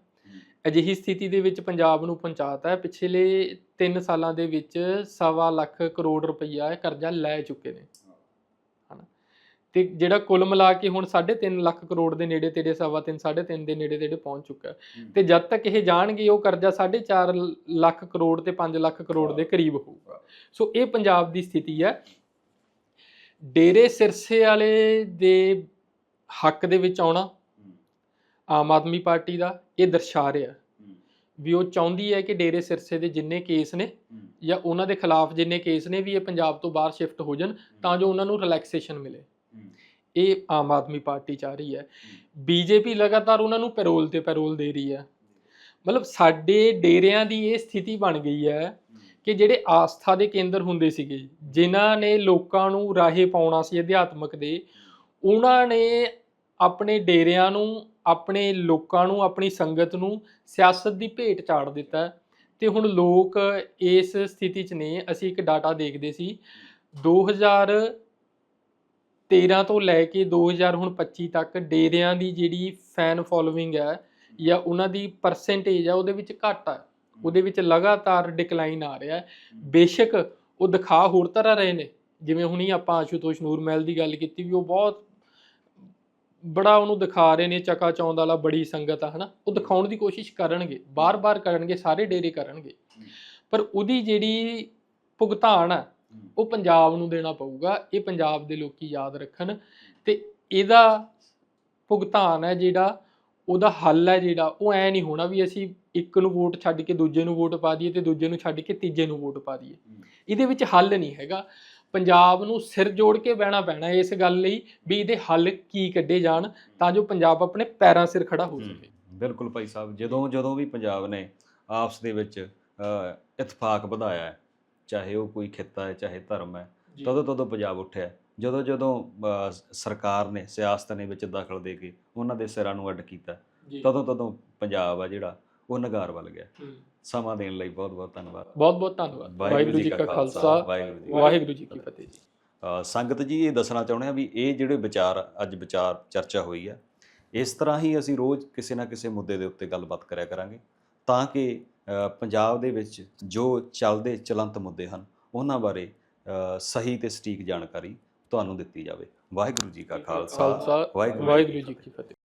ਅਜਿਹੀ ਸਥਿਤੀ ਦੇ ਵਿੱਚ ਪੰਜਾਬ ਨੂੰ ਪਹੁੰਚਾਤਾ ਹੈ। ਪਿਛਲੇ 3 ਸਾਲਾਂ ਦੇ ਵਿੱਚ ਸਵਾ ਲੱਖ ਕਰੋੜ ਰੁਪਈਆ ਇਹ ਕਰਜ਼ਾ ਲੈ ਚੁੱਕੇ ਨੇ। ਹਨਾ? ਤੇ ਜਿਹੜਾ ਕੁੱਲ ਮਿਲਾ ਕੇ ਹੁਣ 3.5 ਲੱਖ ਕਰੋੜ ਦੇ ਨੇੜੇ ਤੇੜੇ ਸਵਾ ਤਿੰਨ 3.5 ਦੇ ਨੇੜੇ ਤੇੜੇ ਪਹੁੰਚ ਚੁੱਕਾ ਤੇ ਜਦ ਤੱਕ ਇਹ ਜਾਣਗੇ ਉਹ ਕਰਜ਼ਾ 4.5 ਲੱਖ ਕਰੋੜ ਤੇ 5 ਲੱਖ ਕਰੋੜ ਦੇ ਕਰੀਬ ਹੋਊਗਾ। ਸੋ ਇਹ ਪੰਜਾਬ ਦੀ ਸਥਿਤੀ ਹੈ। ਡੇਰੇ ਸਿਰਸੇ ਵਾਲੇ ਦੇ ਹੱਕ ਦੇ ਵਿੱਚ ਆਉਣਾ ਆਮ ਆਦਮੀ ਪਾਰਟੀ ਦਾ ਇਹ ਦਰਸਾ ਰਿਹਾ। ਵੀ ਉਹ ਚਾਹੁੰਦੀ ਹੈ ਕਿ ਡੇਰੇ ਸਿਰਸੇ ਦੇ ਜਿੰਨੇ ਕੇਸ ਨੇ ਜਾਂ ਉਹਨਾਂ ਦੇ ਖਿਲਾਫ ਜਿੰਨੇ ਕੇਸ ਨੇ ਵੀ ਇਹ ਪੰਜਾਬ ਤੋਂ ਬਾਹਰ ਸ਼ਿਫਟ ਹੋ ਜਾਣ ਤਾਂ ਜੋ ਉਹਨਾਂ ਨੂੰ ਰਿਲੈਕਸੇਸ਼ਨ ਮਿਲੇ। ਇਹ ਆਮ ਆਦਮੀ ਪਾਰਟੀ ਚਾਹ ਰਹੀ ਹੈ। ਬੀਜੇਪੀ ਲਗਾਤਾਰ ਉਹਨਾਂ ਨੂੰ ਪੈਰੋਲ ਤੇ ਪੈਰੋਲ ਦੇ ਰਹੀ ਹੈ। ਮਤਲਬ ਸਾਡੇ ਡੇਰਿਆਂ ਦੀ ਇਹ ਸਥਿਤੀ ਬਣ ਗਈ ਹੈ ਕਿ ਜਿਹੜੇ ਆਸਥਾ ਦੇ ਕੇਂਦਰ ਹੁੰਦੇ ਸੀਗੇ ਜਿਨ੍ਹਾਂ ਨੇ ਲੋਕਾਂ ਨੂੰ ਰਾਹੇ ਪਾਉਣਾ ਸੀ ਅਧਿਆਤਮਕ ਦੇ ਉਹਨਾਂ ਨੇ ਆਪਣੇ ਡੇਰਿਆਂ ਨੂੰ ਆਪਣੇ ਲੋਕਾਂ ਨੂੰ, ਆਪਣੀ ਸੰਗਤ ਨੂੰ ਸਿਆਸਤ ਦੀ ਭੇਟ ਚਾੜ ਦਿੱਤਾ ਹੈ। ਤੇ ਹੁਣ ਲੋਕ ਇਸ ਸਥਿਤੀ 'ਚ ਨੇ, ਅਸੀਂ ਇੱਕ ਡਾਟਾ ਦੇਖਦੇ ਸੀ। 2013 ਤੋਂ ਲੈ ਕੇ 2025 ਤੱਕ ਡੇਰਿਆਂ ਦੀ ਜਿਹੜੀ ਫੈਨ ਫੋਲੋਇੰਗ ਹੈ ਜਾਂ ਉਹਨਾਂ ਦੀ ਪਰਸੈਂਟੇਜ ਆ ਉਹਦੇ ਵਿੱਚ ਘੱਟ ਆ ਉਹਦੇ ਵਿੱਚ ਲਗਾਤਾਰ ਡਿਕਲਾਈਨ ਆ ਰਿਹਾ ਬੇਸ਼ੱਕ ਉਹ ਦਿਖਾ ਹੋਰ ਤਰ੍ਹਾਂ ਰਹੇ ਨੇ। ਜਿਵੇਂ ਹੁਣੀ ਆਪਾਂ ਆਸ਼ੂਤੋਸ਼ ਨੂਰਮਹਿਲ ਦੀ ਗੱਲ ਕੀਤੀ ਵੀ ਉਹ ਬਹੁਤ ਬੜਾ ਉਹਨੂੰ ਦਿਖਾ ਰਹੇ ਨੇ ਚਕਾ ਚੌਂਦ ਵਾਲਾ ਬੜੀ ਸੰਗਤ ਆ ਹਨਾ? ਉਹ ਦਿਖਾਉਣ ਦੀ ਕੋਸ਼ਿਸ਼ ਕਰਨਗੇ ਬਾਰ-ਬਾਰ ਕਰਨਗੇ ਸਾਰੇ ਡੇਰੇ ਕਰਨਗੇ। ਪਰ ਉਹਦੀ ਜਿਹੜੀ ਭੁਗਤਾਨ ਆ ਉਹ ਪੰਜਾਬ ਨੂੰ ਦੇਣਾ ਪਊਗਾ ਇਹ ਪੰਜਾਬ ਦੇ ਲੋਕੀ ਯਾਦ ਰੱਖਣ ਤੇ ਇਹਦਾ ਭੁਗਤਾਨ ਹੈ ਜਿਹੜਾ ਉਹਦਾ ਹੱਲ ਹੈ ਜਿਹੜਾ ਉਹ ਐ ਨਹੀਂ ਹੋਣਾ ਵੀ ਅਸੀਂ ਇੱਕ ਨੂੰ ਵੋਟ ਛੱਡ ਕੇ ਦੂਜੇ ਨੂੰ ਵੋਟ ਪਾ ਦਈਏ ਤੇ ਦੂਜੇ ਨੂੰ ਛੱਡ ਕੇ ਤੀਜੇ ਨੂੰ ਵੋਟ ਪਾ ਦਈਏ। ਇਹਦੇ ਵਿੱਚ ਹੱਲ ਨਹੀਂ ਹੈਗਾ। ਪੰਜਾਬ ਨੂੰ ਸਿਰ ਜੋੜ ਕੇ ਬਹਿਣਾ ਪੈਣਾ ਇਸ ਗੱਲ ਲਈ ਵੀ ਇਹਦੇ ਹੱਲ ਕੀ ਕੱਢੇ ਜਾਣ ਤਾਂ ਜੋ ਪੰਜਾਬ ਆਪਣੇ ਪੈਰਾਂ ਸਿਰ ਖੜਾ ਹੋ ਸਕੇ। ਬਿਲਕੁਲ ਭਾਈ ਸਾਹਿਬ ਜਦੋਂ ਜਦੋਂ ਵੀ ਪੰਜਾਬ ਨੇ ਆਪਸ ਦੇ ਵਿੱਚ ਇਤਫਾਕ ਵਧਾਇਆ ਚਾਹੇ ਉਹ ਕੋਈ ਖਿੱਤਾ ਹੈ ਚਾਹੇ ਧਰਮ ਹੈ ਤਦੋਂ ਤਦੋਂ ਪੰਜਾਬ ਉੱਠਿਆ ਜਦੋਂ ਜਦੋਂ ਸਰਕਾਰ ਨੇ ਸਿਆਸਤ ਨੇ ਵਿੱਚ ਦਖਲ ਦੇ ਕੇ ਉਹਨਾਂ ਦੇ ਸਿਰਾਂ ਨੂੰ ਅੱਡ ਕੀਤਾ ਤਦੋਂ ਤਦੋਂ ਪੰਜਾਬ ਆ ਜਿਹੜਾ ਉਹ ਨਗਾਰ ਵੱਲ ਗਿਆ। ਸਮਾਂ ਦੇਣ ਲਈ ਬਹੁਤ ਬਹੁਤ ਧੰਨਵਾਦ। ਬਹੁਤ ਬਹੁਤ ਧੰਨਵਾਦ। ਵਾਹਿਗੁਰੂ ਜੀ ਕਾ ਖਾਲਸਾ ਵਾਹਿਗੁਰੂ ਜੀ ਕੀ ਫਤਿਹ। ਜੀ ਸੰਗਤ ਜੀ ਇਹ ਦੱਸਣਾ ਚਾਹੁੰਦੇ ਆ ਵੀ ਇਹ ਜਿਹੜੇ ਵਿਚਾਰ ਅੱਜ ਵਿਚਾਰ ਚਰਚਾ ਹੋਈ ਆ ਇਸ ਤਰ੍ਹਾਂ ਹੀ ਅਸੀਂ ਰੋਜ਼ ਕਿਸੇ ਨਾ ਕਿਸੇ ਮੁੱਦੇ ਦੇ ਉੱਤੇ ਗੱਲਬਾਤ ਕਰਿਆ ਕਰਾਂਗੇ ਤਾਂ ਕਿ ਪੰਜਾਬ ਦੇ ਵਿੱਚ ਜੋ ਚੱਲਦੇ ਚਲੰਤ ਮੁੱਦੇ ਹਨ ਉਹਨਾਂ ਬਾਰੇ ਸਹੀ ਤੇ ਸਟੀਕ ਜਾਣਕਾਰੀ ਤੁਹਾਨੂੰ ਦਿੱਤੀ ਜਾਵੇ। ਵਾਹਿਗੁਰੂ ਜੀ ਕਾ ਖਾਲਸਾ ਵਾਹਿਗੁਰੂ ਜੀ ਕੀ ਫਤਿਹ।